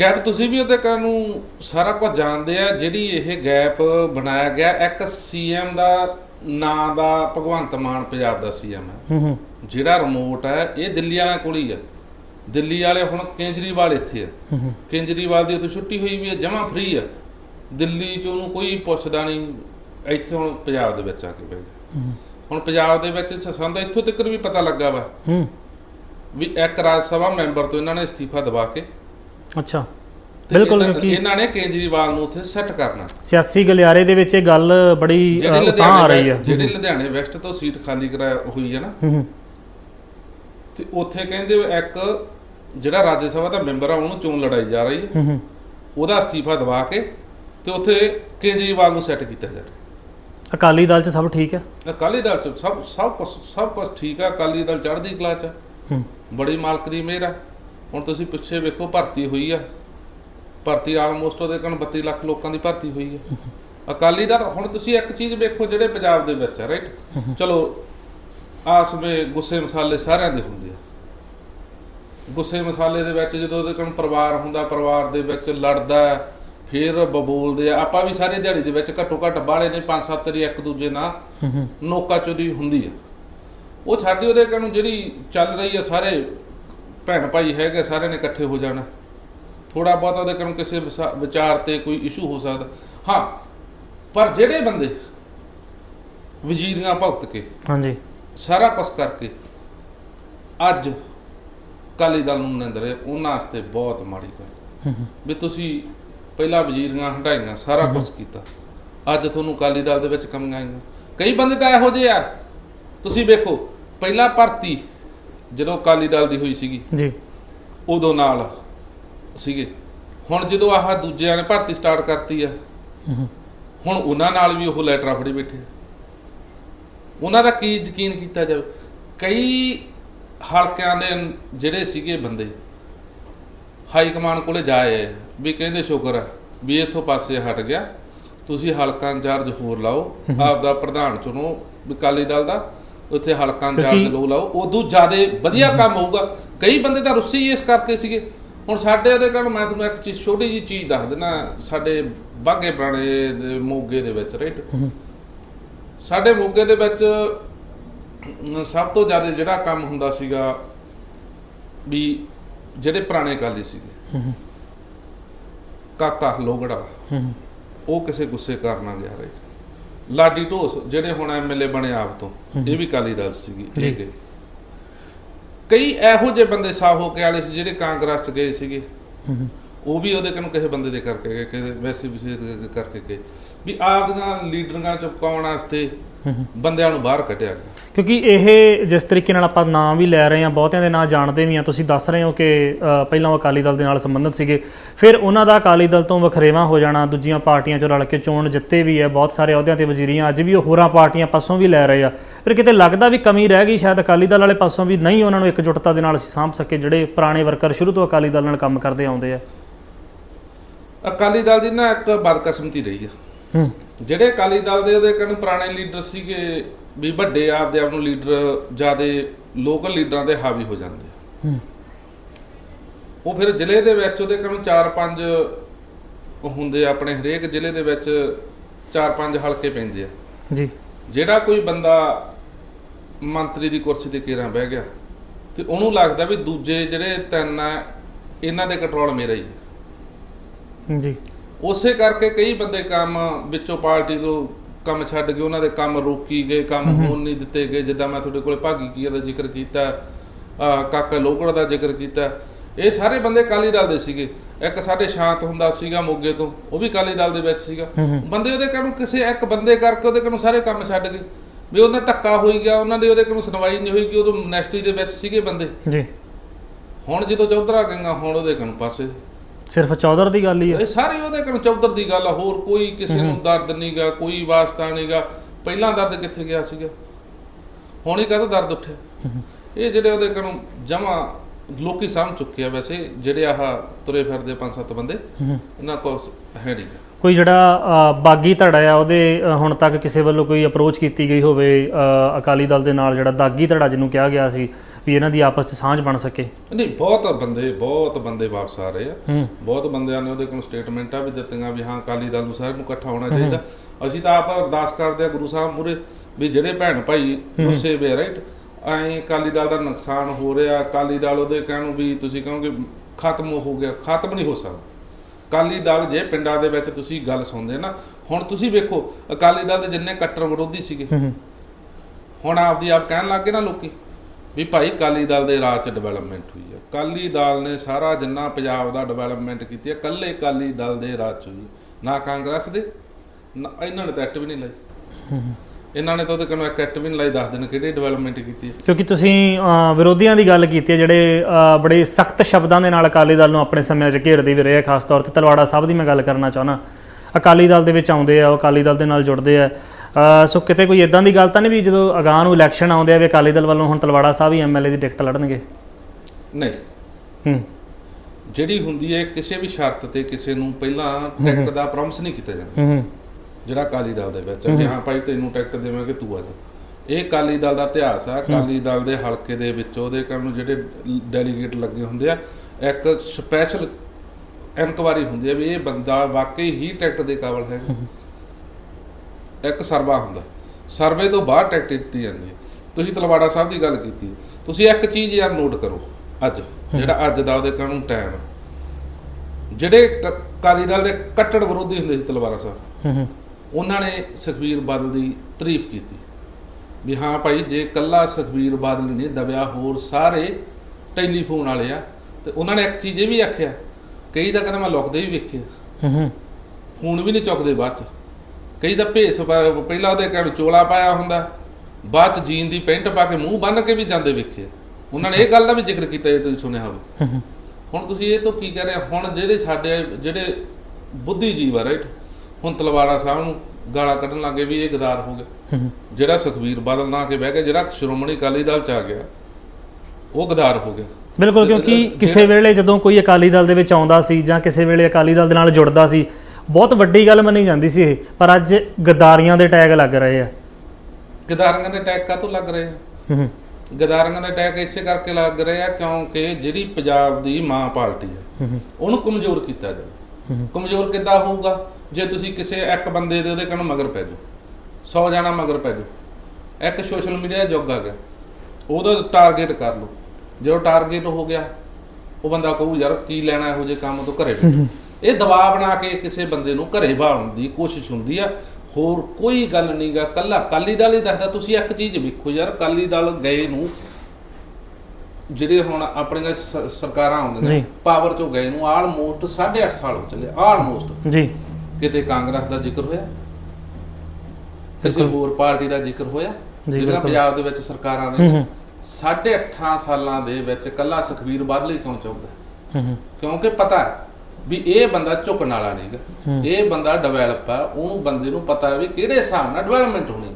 ਗੈਪ ਤੁਸੀਂ ਵੀ ਉਹਦੇ ਕਾਰਨ ਨੂੰ ਸਾਰਾ ਕੁਝ ਜਾਣਦੇ ਆ ਜਿਹੜੀ ਇਹ ਗੈਪ ਬਣਾਇਆ ਗਿਆ ਇੱਕ ਸੀਐਮ ਦਾ ਨਾਂ ਦਾ ਭਗਵੰਤ ਮਾਨ ਪੰਜਾਬ ਦਾ ਸੀਐਮ ਹੈ। ਹੂੰ ਹੂੰ। ਜਿਹੜਾ ਰਿਮੋਟ ਹੈ ਇਹ ਦਿੱਲੀ ਵਾਲਿਆਂ ਕੋਲ ਹੀ ਆ ਦਿੱਲੀ ਵਾਲੇ ਹੁਣ ਕੇਜਰੀਵਾਲ ਇੱਥੇ ਆ ਕੇਜਰੀਵਾਲ ਦੀ ਉੱਥੇ ਛੁੱਟੀ ਹੋਈ ਵੀ ਹੈ ਜਮਾ ਫ੍ਰੀ ਆ ਦਿੱਲੀ ਚ ਉਹਨੂੰ ਕੋਈ ਪੁੱਛਦਾ ਨਹੀਂ ਇੱਥੇ ਹੁਣ ਪੰਜਾਬ ਦੇ ਵਿੱਚ ਆ ਕੇ ਬਹਿ ਗਿਆ। ਹੁਣ ਪੰਜਾਬ ਦੇ ਵਿੱਚ ਸਾਨੂੰ ਤਾਂ ਇੱਥੋਂ ਤੱਕ ਵੀ ਪਤਾ ਲੱਗਾ ਵਾ ਹੂੰ। ਵੀ ਇੱਕ ਰਾਜ ਸਭਾ ਮੈਂਬਰ ਤੋਂ ਇਹਨਾਂ ਨੇ ਅਸਤੀਫਾ ਦਬਾ ਕੇ ਅੱਛਾ। ਤੇ ਬਿਲਕੁਲ ਇਹਨਾਂ- ਕਿਉਂਕਿ ਇਹਨਾਂ ਨੇ ਕੇਜਰੀਵਾਲ ਨੂੰ ਉੱਥੇ ਸੈੱਟ ਕਰਨਾ। ਸਿਆਸੀ ਗਲਿਆਰੇ ਦੇ ਵਿੱਚ ਇਹ ਗੱਲ ਬੜੀ ਉਤਾਂਹ ਆ ਰਹੀ ਹੈ। ਜਿਹੜੀ ਲੁਧਿਆਣੇ ਵੈਸਟ ਤੋਂ ਸੀਟ ਖਾਲੀ ਕਰਾ ਹੋਈ ਹੈ ਨਾ। ਤੇ ਉੱਥੇ ਕਹਿੰਦੇ ਇੱਕ ਜਿਹੜਾ ਰਾਜ ਸਭਾ ਦਾ ਮੈਂਬਰ ਆ ਉਹਨੂੰ ਚੋਣ ਲੜਾਈ ਜਾ ਰਹੀ ਹੈ। ਉਹਦਾ ਅਸਤੀਫਾ ਦਬਾ ਕੇ ਤੇ ਉੱਥੇ ਕੇਜਰੀਵਾਲ ਨੂੰ ਸੈੱਟ ਕੀਤਾ ਜਾ ਰਿਹਾ। ਅਕਾਲੀ ਦਲ 'ਚ ਸਭ ਠੀਕ ਹੈ? ਅਕਾਲੀ ਦਲ ਚ ਸਭ ਸਭ ਕੁਛ ਸਭ ਕੁਝ ਠੀਕ ਆ ਅਕਾਲੀ ਦਲ ਚੜ੍ਹਦੀ ਕਲਾ ਚ ਆ। ਹੂੰ। ਬੜੀ ਮਾਲਕ ਦੀ ਮਿਹਰ ਆ ਹੁਣ ਤੁਸੀਂ ਪਿੱਛੇ ਵੇਖੋ ਭਰਤੀ ਹੋਈ ਆ ਭਰਤੀ ਆਲਮੋਸਟ ਉਹਦੇ ਕੋਲ 32 ਲੱਖ ਲੋਕਾਂ ਦੀ ਭਰਤੀ ਹੋਈ ਆ ਅਕਾਲੀ ਦਲ ਹੁਣ ਤੁਸੀਂ ਇੱਕ ਚੀਜ਼ ਵੇਖੋ ਜਿਹੜੇ ਪੰਜਾਬ ਦੇ ਵਿੱਚ ਆ ਰਾਈਟ ਚਲੋ ਆਸ ਵਿੱਚ ਗੁੱਸੇ ਮਸਾਲੇ ਸਾਰਿਆਂ ਦੇ ਹੁੰਦੇ ਆ। ਗੁੱਸੇ ਮਸਾਲੇ ਦੇ ਵਿੱਚ ਜਦੋਂ ਉਹਦੇ ਕੋਲ ਪਰਿਵਾਰ ਹੁੰਦਾ ਪਰਿਵਾਰ ਦੇ ਵਿੱਚ ਲੜਦਾ ਹੈ, ਫਿਰ ਬਬੋਲਦੇ ਆ। ਆਪਾਂ ਵੀ ਸਾਰੇ ਦਿਹਾੜੀ ਦੇ ਵਿੱਚ ਘੱਟੋ ਘੱਟ ਬਾਹਲੇ ਨੇ ਪੰਜ ਸੱਤ ਵਾਰੀ ਇੱਕ ਦੂਜੇ ਨਾਲ ਨੋਕਾ ਚੋਰੀ ਹੁੰਦੀ ਆ। ਉਹ ਸਾਡੀ ਉਹਦੇ ਕਾਨੂੰ ਜਿਹੜੀ ਚੱਲ ਰਹੀ ਆ ਸਾਰੇ ਭੈਣ ਭਾਈ ਹੈਗੇ ਸਾਰਿਆਂ ਨੇ ਇਕੱਠੇ ਹੋ ਜਾਣਾ। ਥੋੜਾ ਬਹੁਤਾ ਉਹਦੇ ਕਾਨੂੰ ਕਿਸੇ ਵਿਚਾਰ ਤੇ ਕੋਈ ਇਸ਼ੂ ਹੋ ਸਕਦਾ। ਹਾਂ ਪਰ ਜਿਹੜੇ ਬੰਦੇ ਵਜ਼ੀਰੀਆਂ ਭੁਗਤ ਕੇ ਹਾਂਜੀ। ਸਾਰਾ ਕੁਛ ਕਰਕੇ ਅੱਜ ਕਾਲੀ ਦਲ ਨੂੰ ਨਿੰਦਰੇ ਉਹਨਾਂ ਵਾਸਤੇ ਬਹੁਤ ਮਾੜੀ ਗੱਲ। ਵੀ ਤੁਸੀਂ ਪਹਿਲਾਂ ਵਜ਼ੀਰੀਆਂ ਹਟਾਈਆਂ ਸਾਰਾ ਕੁਝ ਕੀਤਾ। ਅੱਜ ਤੁਹਾਨੂੰ ਕਾਲੀ ਦਲ ਦੇ ਵਿੱਚ ਕਮੀਆਂ ਆਈਆਂ। ਕਈ ਬੰਦੇ ਤਾਂ ਇਹੋ ਜਿਹੇ ਆ। ਤੁਸੀਂ ਵੇਖੋ ਪਹਿਲਾਂ ਭਰਤੀ ਜਦੋਂ ਕਾਲੀ ਦਲ ਦੀ ਹੋਈ ਸੀਗੀ ਜੀ। ਉਦੋਂ ਨਾਲ ਸੀਗੇ। ਹੁਣ ਜਦੋਂ ਆਹ ਦੂਜਿਆਂ ਨੇ ਭਰਤੀ ਸਟਾਰਟ ਕਰਤੀ ਆ ਹੁਣ ਉਹਨਾਂ ਨਾਲ ਵੀ ਉਹ ਲੈਟਰਾਂ ਫੜੀ ਬੈਠੇ। ਉਹਨਾਂ ਦਾ ਕੀ ਯਕੀਨ ਕੀਤਾ ਜਾਵੇ? ਕਈ ਹਲਕਿਆਂ ਦੇ ਜਿਹੜੇ ਸੀਗੇ ਬੰਦੇ ਹਾਈ ਕਮਾਂਡ ਕੋਲੇ ਜਾਏ ਵੀ ਕਹਿੰਦੇ ਸ਼ੁਕਰ ਹੈ ਵੀ ਇੱਥੋਂ ਪਾਸੇ ਹਟ ਗਿਆ। ਤੁਸੀਂ ਹਲਕਾ ਇੰਚਾਰਜ ਹੋਰ ਲਾਓ ਆਪਦਾ ਪ੍ਰਧਾਨ ਚੁਣੋ ਅਕਾਲੀ ਦਲ ਦਾ ਉੱਥੇ ਹਲਕਾ ਇੰਚਾਰਜ ਕਿਉਂਕਿ- ਲੋ ਲਾਓ ਉਦੋਂ ਜ਼ਿਆਦਾ ਵਧੀਆ ਕੰਮ ਹੋਊਗਾ। ਕਈ ਬੰਦੇ ਤਾਂ ਰੁੱਸੀ ਇਸ ਕਰਕੇ ਸੀਗੇ। ਹੁਣ ਸਾਡੇ ਉਹਦੇ ਕਾਰਨ ਮੈਂ ਤੁਹਾਨੂੰ ਇੱਕ ਚੀਜ਼ ਛੋਟੀ ਜੀ ਚੀਜ਼ ਦੱਸ ਦਿੰਦਾ ਸਾਡੇ ਬਾਗੇ ਪੁਰਾਣੇ ਦੇ ਮੋਗੇ ਦੇ ਵਿੱਚ ਰਾਈਟ ਸਾਡੇ ਮੋਗੇ ਦੇ ਵਿੱਚ ਸਭ ਤੋਂ ਜ਼ਿਆਦਾ ਜਿਹੜਾ ਕੰਮ ਹੁੰਦਾ ਸੀਗਾ ਵੀ ਜਿਹੜੇ ਪੁਰਾਣੇ ਕਾਲੀ ਸੀਗੇ। ਕਾਕਾ ਲੋਗੜਾ। ਉਹ ਕਿਸੇ ਗੁੱਸੇ ਕਾਰਨ ਗਿਆ ਰਾਈਟ ਲਾਡੀ ਢੋਸ ਜਿਹੜੇ ਹੁਣ ਐਮਐਲਏ ਬਣੇ ਆਪ ਤੋਂ ਇਹ ਵੀ ਕਾਲੀ ਦਲ ਸੀਗੀ। ਇਹ। ਗਏ ਕਈ ਇਹੋ ਜਿਹੇ ਬੰਦੇ ਸਾਹ ਹੋ ਕੇ ਆਲੇ ਸੀ ਜਿਹੜੇ ਕਾਂਗਰਸ ਚ ਗਏ ਸੀਗੇ। ਉਹ ਵੀ ਉਹਦੇ ਕੋਲ ਕਿਸੇ ਬੰਦੇ ਦੇ ਕਰਕੇ ਗਏ ਕਿਸੇ ਵੈਸੇ ਵਿਸ਼ੇਸ਼ ਕਰਕੇ ਗਏ। ਵੀ ਆਪਦੀਆਂ ਲੀਡਰਾਂ ਚੁਪਕਾਉਣ ਵਾਸਤੇ ਬੰਦਿਆਂ ਨੂੰ ਬਾਹਰ ਕੱਢਿਆ ਗਿਆ। ਕਿਉਂਕਿ ਇਹ ਜਿਸ ਤਰੀਕੇ ਨਾਲ ਆਪਾਂ ਨਾਮ ਵੀ ਲੈ ਰਹੇ ਹਾਂ ਬਹੁਤਿਆਂ ਦੇ ਨਾਂ ਜਾਣਦੇ ਵੀ ਆ ਤੁਸੀਂ ਦੱਸ ਰਹੇ ਹੋ ਕਿ ਅ, ਪਹਿਲਾਂ ਉਹ ਅਕਾਲੀ ਦਲ ਦੇ ਨਾਲ ਸੰਬੰਧਿਤ ਸੀਗੇ। ਫਿਰ ਉਹਨਾਂ ਦਾ ਅਕਾਲੀ ਦਲ ਤੋਂ ਵਖਰੇਵਾਂ ਹੋ ਜਾਣਾ ਦੂਜੀਆਂ ਪਾਰਟੀਆਂ 'ਚ ਰਲ ਕੇ ਚੋਣ ਜਿੱਤੇ ਵੀ ਹੈ ਬਹੁਤ ਸਾਰੇ ਅਹੁਦਿਆਂ ਤੇ ਵਜ਼ੀਰੀਆਂ ਅੱਜ ਵੀ ਉਹ ਹੋਰਾਂ ਪਾਰਟੀਆਂ ਪਾਸੋਂ ਵੀ ਲੈ ਰਹੇ ਆ। ਫਿਰ ਕਿਤੇ ਲੱਗਦਾ ਵੀ ਕਮੀ ਰਹਿ ਗਈ ਸ਼ਾਇਦ ਅਕਾਲੀ ਦਲ ਵਾਲੇ ਪਾਸੋਂ ਵੀ ਨਹੀਂ ਉਹਨਾਂ ਨੂੰ ਇਕਜੁੱਟਤਾ ਦੇ ਨਾਲ ਅਸੀਂ ਸਾਂਭ ਸਕੇ ਜਿਹੜੇ ਪੁਰਾਣੇ ਵਰਕਰ ਸ਼ੁਰੂ ਤੋਂ ਅਕਾਲੀ ਦਲ ਨਾਲ ਕੰਮ ਕਰਦੇ ਆਉਂਦੇ ਆ। ਅਕਾਲੀ ਦਲ ਦੀ ਨਾ ਇੱਕ ਬਦਕਿਸਮਤੀ ਰਹੀ ਆ। ਹੂੰ। ਜਿਹੜੇ ਅਕਾਲੀ ਦਲ ਦੇ ਉਹਦੇ ਕਹਿੰਦੇ ਪੁਰਾਣੇ ਲੀਡਰ ਸੀਗੇ ਵੀ ਵੱਡੇ ਆਪਦੇ ਆਪ ਨੂੰ ਲੀਡਰ ਜਿਆਦੇ ਲੋਕਲ ਲੀਡਰਾਂ ਦੇ ਹਾਵੀ ਹੋ ਜਾਂਦੇ। ਹੂੰ। ਉਹ ਫਿਰ ਜ਼ਿਲ੍ਹੇ ਦੇ ਵਿੱਚ ਉਹਦੇ ਕਹਿੰਦੇ ਚਾਰ ਪੰਜ ਹੁੰਦੇ ਆ ਆਪਣੇ ਹਰੇਕ ਜ਼ਿਲ੍ਹੇ ਦੇ ਵਿੱਚ ਚਾਰ ਪੰਜ ਹਲਕੇ ਪੈਂਦੇ ਆ। ਜੀ। ਜਿਹੜਾ ਕੋਈ ਬੰਦਾ ਮੰਤਰੀ ਦੀ ਕੁਰਸੀ ਤੇ ਕੇਰਾਂ ਬਹਿ ਗਿਆ ਤੇ ਉਹਨੂੰ ਲੱਗਦਾ ਵੀ ਦੂਜੇ ਜਿਹੜੇ ਤਿੰਨ ਆ ਇਹਨਾਂ ਦੇ ਕੰਟਰੋਲ ਮੇਰਾ ਹੀ ਹੈ ਜੀ। ਉਸੇ ਕਰਕੇ ਕਈ ਬੰਦੇ ਕੰਮ ਵਿੱਚੋਂ ਪਾਰਟੀ ਤੋਂ ਕੰਮ ਛੱਡ ਕੇ ਉਹਨਾਂ ਦੇ ਕੰਮ ਰੋਕੀ ਗਏ ਕੰਮ ਹੋਣ ਨਹੀਂ ਦਿੱਤੇ ਗਏ ਜਿੱਦਾਂ ਮੈਂ ਤੁਹਾਡੇ ਕੋਲੇ ਭਾਗੀ ਕੀ ਦਾ ਜ਼ਿਕਰ ਕੀਤਾ ਕਾਕਾ ਲੋਗੜ ਦਾ ਜ਼ਿਕਰ ਕੀਤਾ। ਇਹ ਸਾਰੇ ਬੰਦੇ ਕਾਲੀ ਦਲ ਦੇ ਸੀਗੇ। ਇੱਕ ਸਾਡੇ ਸ਼ਾਂਤ ਹੁੰਦਾ ਸੀਗਾ ਮੋਗੇ ਤੋਂ ਉਹ ਵੀ ਕਾਲੀ ਦਲ ਦੇ ਵਿੱਚ ਸੀਗਾ। ਬੰਦੇ ਉਹਦੇ ਕਾਰਨ ਕਿਸੇ ਇੱਕ ਬੰਦੇ ਕਰਕੇ ਉਹਦੇ ਕਾਰਨ ਸਾਰੇ ਕੰਮ ਛੱਡ ਗਏ। ਵੀ ਉਹਨੇ ਧੱਕਾ ਹੋਈ ਗਿਆ ਉਹਨਾਂ ਦੇ ਉਹਦੇ ਕਾਰਨ ਸੁਣਵਾਈ ਨਹੀਂ ਹੋਈ ਕਿ ਉਦੋਂ ਮਨੈਸਟੀ ਦੇ ਵਿੱਚ ਸੀਗੇ ਬੰਦੇ। ਜੀ। ਹੁਣ ਜਦੋਂ ਚੌਧਰਾ ਗਈਆਂ ਹੁਣ ਉਹਦੇ ਕਾਰਨ ਪਾਸੇ। ਸਿਰਫ ਚੌਧਰ ਦੀ ਗੱਲ ਹੀ ਆ। ਇਹ ਸਾਰੇ ਉਹਦੇ ਕੋਲ ਚੌਧਰ ਦੀ ਗੱਲ ਆ ਹੋਰ ਕੋਈ ਕਿਸੇ ਨੂੰ ਦਰਦ ਨਹੀਂਗਾ ਕੋਈ ਵਾਸਤਾ ਨਹੀਂਗਾ ਪਹਿਲਾਂ ਦਰਦ ਕਿੱਥੇ ਗਿਆ ਸੀਗਾ? ਹੁਣ ਹੀ ਕਾਹਦਾ ਦਰਦ ਉੱਠਿਆ? ਇਹ ਜਿਹੜੇ ਉਹਦੇ ਕੋਲੋਂ ਜਮਾ ਲੋਕੀ ਸਮਝ ਚੁੱਕੇ ਆ ਵੈਸੇ ਜਿਹੜੇ ਆਹ ਤੁਰੇ ਫਿਰਦੇ ਪੰਜ ਸੱਤ ਬੰਦੇ ਇਹਨਾਂ ਕੋਲ ਹੈ ਨਹੀਂ ਕੋਈ ਜਿਹੜਾ ਬਾਗੀ ਧੜਾ ਆ ਉਹਦੇ ਹੁਣ ਤੱਕ ਕਿਸੇ ਵੱਲੋਂ ਕੋਈ ਅਪਰੋਚ ਕੀਤੀ ਗਈ ਹੋਵੇ ਅਕਾਲੀ ਦਲ ਦੇ ਨਾਲ ਜਿਹੜਾ ਦਾਗੀ ਧੜਾ ਜਿਹਨੂੰ ਕਿਹਾ ਗਿਆ ਸੀ ਵੀ ਇਹਨਾਂ ਦੀ ਆਪਸ 'ਚ ਸਾਂਝ ਬਣ ਸਕੇ। ਨਹੀਂ ਬਹੁਤ ਬੰਦੇ ਬਹੁਤ ਬੰਦੇ ਵਾਪਸ ਆ ਰਹੇ ਆ। ਬਹੁਤ ਬੰਦਿਆਂ ਨੇ ਉਹਦੇ ਕੋਲ ਸਟੇਟਮੈਂਟਾਂ ਵੀ ਦਿੱਤੀਆਂ ਵੀ ਹਾਂ ਅਕਾਲੀ ਦਲ ਨੂੰ ਸਾਰਿਆਂ ਨੂੰ ਇਕੱਠਾ ਹੋਣਾ ਚਾਹੀਦਾ। ਅਸੀਂ ਤਾਂ ਆਪ ਅਰਦਾਸ ਕਰਦੇ ਆ ਗੁਰੂ ਸਾਹਿਬ ਮੂਰੇ ਵੀ ਜਿਹੜੇ ਭੈਣ ਭਾਈ ਗੁੱਸੇ ਵੇ ਰਾਈਟ ਐਂ ਅਕਾਲੀ ਦਲ ਦਾ ਨੁਕਸਾਨ ਹੋ ਰਿਹਾ। ਅਕਾਲੀ ਦਲ ਉਹਦੇ ਕਹਿਣ ਨੂੰ ਵੀ ਤੁਸੀਂ ਕਹੋਗੇ ਖਤਮ ਹੋ ਗਿਆ। ਖਤਮ ਨਹੀਂ ਹੋ ਸਕਦਾ। ਅਕਾਲੀ ਦਲ ਜੇ ਪਿੰਡਾਂ ਦੇ ਵਿੱਚ ਤੁਸੀਂ ਗੱਲ ਸੁਣਦੇ ਨਾ ਹੁਣ ਤੁਸੀਂ ਵੇਖੋ ਅਕਾਲੀ ਦਲ ਦੇ ਜਿੰਨੇ ਕੱਟਰ ਵਿਰੋਧੀ ਸੀਗੇ। ਹੁਣ ਆਪਦੀ ਆਪ ਕਹਿਣ ਲੱਗ ਨਾ ਲੋਕੀ। ਵੀ ਭਾਈ ਕਾਲੀ ਦਲ ਦੇ ਰਾਜ ਚ ਡਿਵੈਲਪਮੈਂਟ ਹੋਈ ਹੈ ਕਾਲੀ ਦਲ ਨੇ ਸਾਰਾ ਜਿੰਨਾ ਪੰਜਾਬ ਦਾ ਡਿਵੈਲਪਮੈਂਟ ਕੀਤੀ ਹੈ ਕੱਲੇ ਕਾਲੀ ਦਲ ਦੇ ਰਾਜ ਚ ਹੋਈ। ਨਾ ਕਾਂਗਰਸ ਦੇ ਇਹਨਾਂ ਨੇ ਤਾਂ ਐਕਟ ਵੀ ਨਹੀਂ ਲਾਈ। ਇਹਨਾਂ ਨੇ ਤਾਂ ਉਹਦੇ ਕੋਲ ਇੱਕ ਐਕਟ ਵੀ ਨਹੀਂ ਲਾਈ, ਦੱਸ ਦੇਣ ਕਿਹੜੀ ਡਿਵੈਲਪਮੈਂਟ ਕੀਤੀ ਕਿਉਂਕਿ ਤੁਸੀਂ ਵਿਰੋਧੀਆਂ ਦੀ ਗੱਲ ਕੀਤੀ ਹੈ ਜਿਹੜੇ ਬੜੇ ਸਖਤ ਸ਼ਬਦਾਂ ਦੇ ਨਾਲ ਅਕਾਲੀ ਦਲ ਨੂੰ ਆਪਣੇ ਸਮਿਆਂ 'ਚ ਘੇਰਦੇ ਵੀ ਰਹੇ ਆ, ਖਾਸ ਤੌਰ ਤੇ ਤਲਵਾੜਾ ਸਾਹਿਬ ਦੀ ਮੈਂ ਗੱਲ ਕਰਨਾ ਚਾਹੁੰਦਾ। ਅਕਾਲੀ ਦਲ ਦੇ ਵਿੱਚ ਆਉਂਦੇ ਆ ਅਕਾਲੀ ਦਲ ਦੇ ਨਾਲ ਜੁੜਦੇ ਆ। ਸੋ ਕਿਤੇ ਕੋਈ ਇਦਾਂ ਦੀ ਗੱਲ ਤਾਂ ਨਹੀਂ ਵੀ ਜਦੋਂ ਅਗਾਂਹ ਨੂੰ ਇਲੈਕਸ਼ਨ ਆਉਂਦੇ ਆ ਵੀ ਅਕਾਲੀ ਦਲ ਵੱਲੋਂ ਹੁਣ ਤਲਵਾੜਾ ਸਾਹਿਬ ਹੀ ਐਮਐਲਏ ਦੀ ਟਿਕਟ ਲੜਨਗੇ? ਨਹੀਂ। ਹੂੰ। ਜਿਹੜੀ ਹੁੰਦੀ ਹੈ ਕਿਸੇ ਵੀ ਸ਼ਰਤ ਤੇ ਕਿਸੇ ਨੂੰ ਪਹਿਲਾਂ ਟਿਕਟ ਦਾ ਪ੍ਰੋਮਿਸ ਨਹੀਂ ਕੀਤਾ ਜਾਂਦਾ। ਹੂੰ ਹੂੰ। ਜਿਹੜਾ ਅਕਾਲੀ ਦਲ ਦੇ ਵਿੱਚ ਹੈ ਕਿ ਹਾਂ। ਭਾਈ ਤੈਨੂੰ ਟਿਕਟ ਦੇਵਾਂਗੇ ਤੂੰ ਆ ਜਾ। ਇਹ ਅਕਾਲੀ ਦਲ ਦਾ ਇਤਿਹਾਸ ਆ। ਅਕਾਲੀ ਦਲ ਦੇ ਹਲਕੇ ਦੇ ਵਿੱਚ ਉਹਦੇ ਕਰਨ ਨੂੰ ਜਿਹੜੇ ਡੈਲੀਗੇਟ ਲੱਗੇ ਹੁੰਦੇ ਆ ਇੱਕ ਸਪੈਸ਼ਲ ਇਨਕੁਆਰੀ ਹੁੰਦੀ ਆ ਵੀ ਇਹ ਬੰਦਾ ਵਾਕਈ ਹੀ ਟਿਕਟ ਦੇ ਕਾਬਲ ਹੈ। ਇੱਕ ਸਰਵਾ ਹੁੰਦਾ। ਸਰਵੇ ਤੋਂ ਬਾਅਦ ਟਿਕਟ ਦਿੱਤੀ ਜਾਂਦੀ ਹੈ। ਤੁਸੀਂ ਤਲਵਾੜਾ ਸਾਹਿਬ ਦੀ ਗੱਲ ਕੀਤੀ। ਤੁਸੀਂ ਇੱਕ ਚੀਜ਼ ਯਾਰ ਨੋਟ ਕਰੋ। ਅੱਜ ਜਿਹੜਾ ਅੱਜ ਦਾ ਉਹਦੇ ਕਾਨੂੰਨ ਟਾਈਮ ਜਿਹੜੇ ਕ- ਅਕਾਲੀ ਦਲ ਦੇ ਕੱਟੜ ਵਿਰੋਧੀ ਹੁੰਦੇ ਸੀ ਤਲਵਾੜਾ ਸਾਹਿਬ। ਹੂੰ ਹੂੰ। ਉਹਨਾਂ ਨੇ ਸੁਖਬੀਰ ਬਾਦਲ ਦੀ ਤਾਰੀਫ ਕੀਤੀ। ਵੀ ਹਾਂ ਭਾਈ ਜੇ ਕੱਲਾ ਸੁਖਬੀਰ ਬਾਦਲ ਨੇ ਦਬਿਆ ਹੋਰ ਸਾਰੇ ਟੈਲੀਫੋਨ ਵਾਲੇ ਆ ਤੇ ਉਹਨਾਂ ਨੇ ਇੱਕ ਚੀਜ਼ ਇਹ ਵੀ ਆਖਿਆ। ਕਈ ਤਾਂ ਕਹਿੰਦਾ ਮੈਂ ਲੁਕਦੇ ਵੀ ਵੇਖਿਆ ਹੂੰ ਹੂੰ। ਫੋਨ ਵੀ ਨਹੀਂ ਚੁੱਕਦੇ ਬਾਅਦ ਚ। ਕਈ ਤਾਂ ਭੇਸ ਪਹਿਲਾਂ ਉਹਦੇ ਕਹਿਣ ਚੋਲਾ ਪਾਇਆ ਹੁੰਦਾ। ਬਾਅਦ ਚ ਜੀਨ ਦੀ ਪੈਂਟ ਪਾ ਕੇ ਮੂੰਹ ਬੰਨ ਕੇ ਵੀ ਜਾਂਦੇ ਵੇਖੇ। ਉਹਨਾਂ ਨੇ ਇਹ ਗੱਲ ਦਾ ਵੀ ਜ਼ਿਕਰ ਕੀਤਾ ਜੇ ਤੁਸੀਂ ਸੁਣਿਆ ਹੋਵੇ। ਹੁਣ ਤੁਸੀਂ ਇਹ ਤੋਂ ਕੀ ਕਹਿ ਰਹੇ ਹੋ? ਹੁਣ ਜਿਹੜੇ ਸਾਡੇ ਜਿਹੜੇ ਬੁੱਧੀ ਜੀਵ ਆ ਰਾਈਟ ਹੁਣ ਤਲਵਾੜਾ ਸਾਹਿਬ ਨੂੰ ਗਾਲਾਂ ਕੱਢਣ ਲੱਗੇ ਵੀ ਇਹ ਗਦਾਰ ਹੋ ਗਏ। ਜਿਹੜਾ ਸੁਖਬੀਰ ਬਾਦਲ ਨਾ ਕੇ ਬਹਿ ਗਿਆ ਜਿਹੜਾ ਸ਼੍ਰੋਮਣੀ ਅਕਾਲੀ ਦਲ ਚ ਆ ਗਿਆ ਉਹ ਗਦਾਰ ਹੋ ਗਿਆ। ਬਿਲਕੁਲ ਕਿਉਂਕਿ ਕਿਸੇ ਵੇਲੇ ਜਦੋਂ ਕੋਈ ਅਕਾਲੀ ਦਲ ਦੇ ਵਿੱਚ ਆਉਂਦਾ ਸੀ ਜਾਂ ਕਿਸੇ ਵੇਲੇ ਅਕਾਲੀ ਦਲ ਦੇ ਨਾਲ ਜੁੜਦਾ ਸੀ ਬਹੁਤ ਵੱਡੀ ਗੱਲ ਮੰਨੀ ਜਾਂਦੀ ਸੀ ਇਹ ਪਰ ਅੱਜ ਗਦਾਰੀਆਂ ਦੇ ਟੈਗ ਲੱਗ ਰਹੇ ਆ। ਗਦਾਰੀਆਂ ਦੇ ਟੈਗ ਕਾਹਤੋਂ ਲੱਗ ਰਹੇ ਆ? ਹੂੰ ਗਦਾਰੀਆਂ ਦੇ ਟੈਗ ਇਸੇ ਕਰਕੇ ਲੱਗ ਰਹੇ ਆ ਕਿਉਂਕਿ ਜਿਹੜੀ ਪੰਜਾਬ ਦੀ ਮਾਂ ਪਾਰਟੀ ਆ ਉਹਨੂੰ ਕਮਜ਼ੋਰ ਕੀਤਾ ਜਾਵੇ। ਕਮਜ਼ੋਰ ਕਿੱਦਾਂ ਹੋਊਗਾ? ਜੇ ਤੁਸੀਂ ਕਿਸੇ ਇੱਕ ਬੰਦੇ ਦੇ ਉਹਦੇ ਕੰਨ ਮਗਰ ਪੈ ਜਾਓ 100 ਜਾਣਾ ਮਗਰ ਪੈ ਜਾਓ ਇੱਕ ਸੋਸ਼ਲ ਮੀਡੀਆ ਦਾ ਯੁੱਗ ਆ ਗਿਆ ਉਹਦਾ ਟਾਰਗੇਟ ਕਰ ਲਓ। ਜਦੋਂ ਟਾਰਗੇਟ ਹੋ ਗਿਆ ਉਹ ਬੰਦਾ ਕਹੂ ਯਾਰ ਕੀ ਲੈਣਾ ਇਹੋ ਜਿਹੇ ਕੰਮ ਤੋਂ ਘਰੇ ਬੈਠੋ। ਇਹ ਦਬਾਅ ਬਣਾ ਕੇ ਕਿਸੇ ਬੰਦੇ ਨੂੰ ਘਰੇ ਭਾਲਣ ਦੀ ਕੋਸ਼ਿਸ਼ ਹੁੰਦੀ ਆ। ਹੋਰ ਕੋਈ ਗੱਲ ਨਹੀਂਗਾ ਕੱਲਾ ਕਾਲੀ ਦਲ ਹੀ ਦੱਸਦਾ ਤੁਸੀਂ ਇੱਕ ਚੀਜ਼ ਵੇਖੋ ਯਾਰ ਕਾਲੀ ਦਲ ਗਏ ਨੂੰ ਜਿਹੜੇ ਹੁਣ ਆਪਣੀਆਂ ਸਰਕਾਰਾਂ ਆਉਂਦੀਆਂ ਜੀ। ਪਾਵਰ ਚੋਂ ਗਏ ਨੂੰ ਆਲਮੋਸਟ 8.5 ਸਾਲ ਹੋ ਚੱਲੇ ਆਲਮੋਸਟ ਜੀ। ਕਿਤੇ ਕਾਂਗਰਸ ਦਾ ਜ਼ਿਕਰ ਹੋਇਆ? ਕਿਸੇ ਹੋਰ ਪਾਰਟੀ ਦਾ ਜ਼ਿਕਰ ਹੋਇਆ? ਜਿਹੜਾ। ਪੰਜਾਬ ਦੇ ਵਿੱਚ ਸਰਕਾਰਾਂ ਨੇ ਹੂੰ 8.5 ਸਾਲਾਂ ਦੇ ਵਿੱਚ ਕੱਲਾ ਸੁਖਬੀਰ ਬਾਦਲ ਹੀ ਕਿਉਂ ਚਾਹੁੰਦਾ ਕਿਉਂਕਿ ਪਤਾ ਹੈ ਵੀ ਇਹ ਬੰਦਾ ਝੁਕਣ ਵਾਲਾ ਨਹੀਂਗਾ ਇਹ ਬੰਦਾ ਡਿਵੈਲਪ ਆ ਉਹਨੂੰ ਬੰਦੇ ਨੂੰ ਪਤਾ ਹੈ ਵੀ ਕਿਹੜੇ ਹਿਸਾਬ ਨਾਲ ਡਿਵੈਲਪਮੈਂਟ ਹੋਣੀ।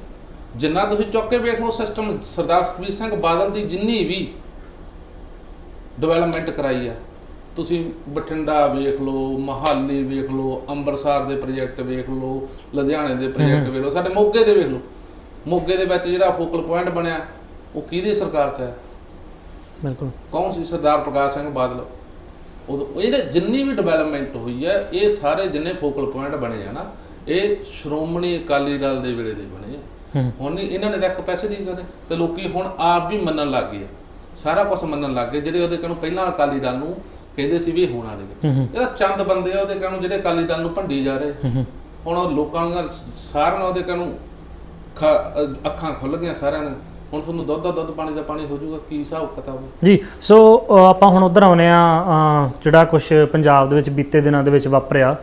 ਜਿੰਨਾ ਤੁਸੀਂ ਚੁੱਕ ਕੇ ਵੇਖ ਲਓ ਸਿਸਟਮ ਸਰਦਾਰ ਸੁਖਬੀਰ ਸਿੰਘ ਬਾਦਲ ਦੀ ਜਿੰਨੀ ਵੀ ਡਿਵੈਲਪਮੈਂਟ ਕਰਾਈ ਆ। ਤੁਸੀਂ ਬਠਿੰਡਾ ਵੇਖ ਲਓ ਮਹਾਲੀ ਵੇਖ ਲਓ ਅੰਮ੍ਰਿਤਸਰ ਦੇ ਪ੍ਰੋਜੈਕਟ ਵੇਖ ਲਓ ਲੁਧਿਆਣੇ ਦੇ ਪ੍ਰੋਜੈਕਟ ਵੇਖ ਲਓ ਸਾਡੇ ਮੋਗੇ ਦੇ ਵੇਖ ਲਓ। ਮੋਗੇ ਦੇ ਵਿੱਚ ਜਿਹੜਾ ਫੋਕਲ ਪੁਆਇੰਟ ਬਣਿਆ ਉਹ ਕਿਹਦੀ ਸਰਕਾਰ 'ਚ ਹੈ? ਬਿਲਕੁਲ। ਕੌਣ ਸੀ? ਸਰਦਾਰ ਪ੍ਰਕਾਸ਼ ਸਿੰਘ ਬਾਦਲ। ਉਦੋਂ ਇਹਦੇ ਜਿੰਨੀ ਵੀ ਡਿਵੈਲਪਮੈਂਟ ਹੋਈ ਹੈ ਇਹ ਸਾਰੇ ਜਿੰਨੇ ਫੋਕਲ ਪੁਆਇੰਟ ਬਣੇ ਆ ਨਾ ਇਹ ਸ਼੍ਰੋਮਣੀ ਅਕਾਲੀ ਦਲ ਦੇ ਵੇਲੇ ਦੇ ਬਣੇ ਆ। ਹੁਣ ਇਹਨਾਂ ਨੇ ਤਾਂ ਇੱਕ ਪੈਸੇ ਦੀ ਕਰੇ ਤੇ ਲੋਕੀ ਹੁਣ ਆਪ ਵੀ ਮੰਨਣ ਲੱਗ ਗਏ। ਸਾਰਾ ਕੁਝ ਮੰਨਣ ਲੱਗ ਗਏ ਜਿਹੜੇ ਉਹਦੇ ਕਹਿੰਦੇ ਪਹਿਲਾਂ ਅਕਾਲੀ ਦਲ ਨੂੰ ਕਹਿੰਦੇ ਸੀ ਵੀ ਹੋਣਾ ਨਹੀਂ। ਇਹਦਾ ਚੰਦ ਬੰਦੇ ਆ ਉਹਦੇ ਕਹਿੰਦੇ ਜਿਹੜੇ ਅਕਾਲੀ ਦਲ ਨੂੰ ਭੰਡੀ ਜਾ ਰਹੇ। ਹੁਣ ਉਹ ਲੋਕਾਂ ਨੂੰ ਸਾਰਿਆਂ ਉਹਦੇ ਕਹਿੰਦੇ ਅੱਖਾਂ ਖੁੱਲ ਗਈਆਂ ਸਾਰਿਆਂ ਦੇ ਹੁਣ ਤੁਹਾਨੂੰ ਦੁੱਧ ਦਾ ਦੁੱਧ ਪਾਣੀ ਦਾ ਪਾਣੀ ਹੋ ਜਾਊਗਾ ਕੀ ਹਿਸਾਬ ਕਿਤਾਬ? ਜੀ ਸੋ ਅ, ਆਪਾਂ ਹੁਣ ਉਧਰ ਆਉਨੇ ਆ ਜਿਹੜਾ ਕੁਝ ਪੰਜਾਬ ਦੇ ਵਿੱਚ ਬੀਤੇ ਦਿਨਾਂ ਦੇ ਵਿੱਚ ਵਾਪਰਿਆ।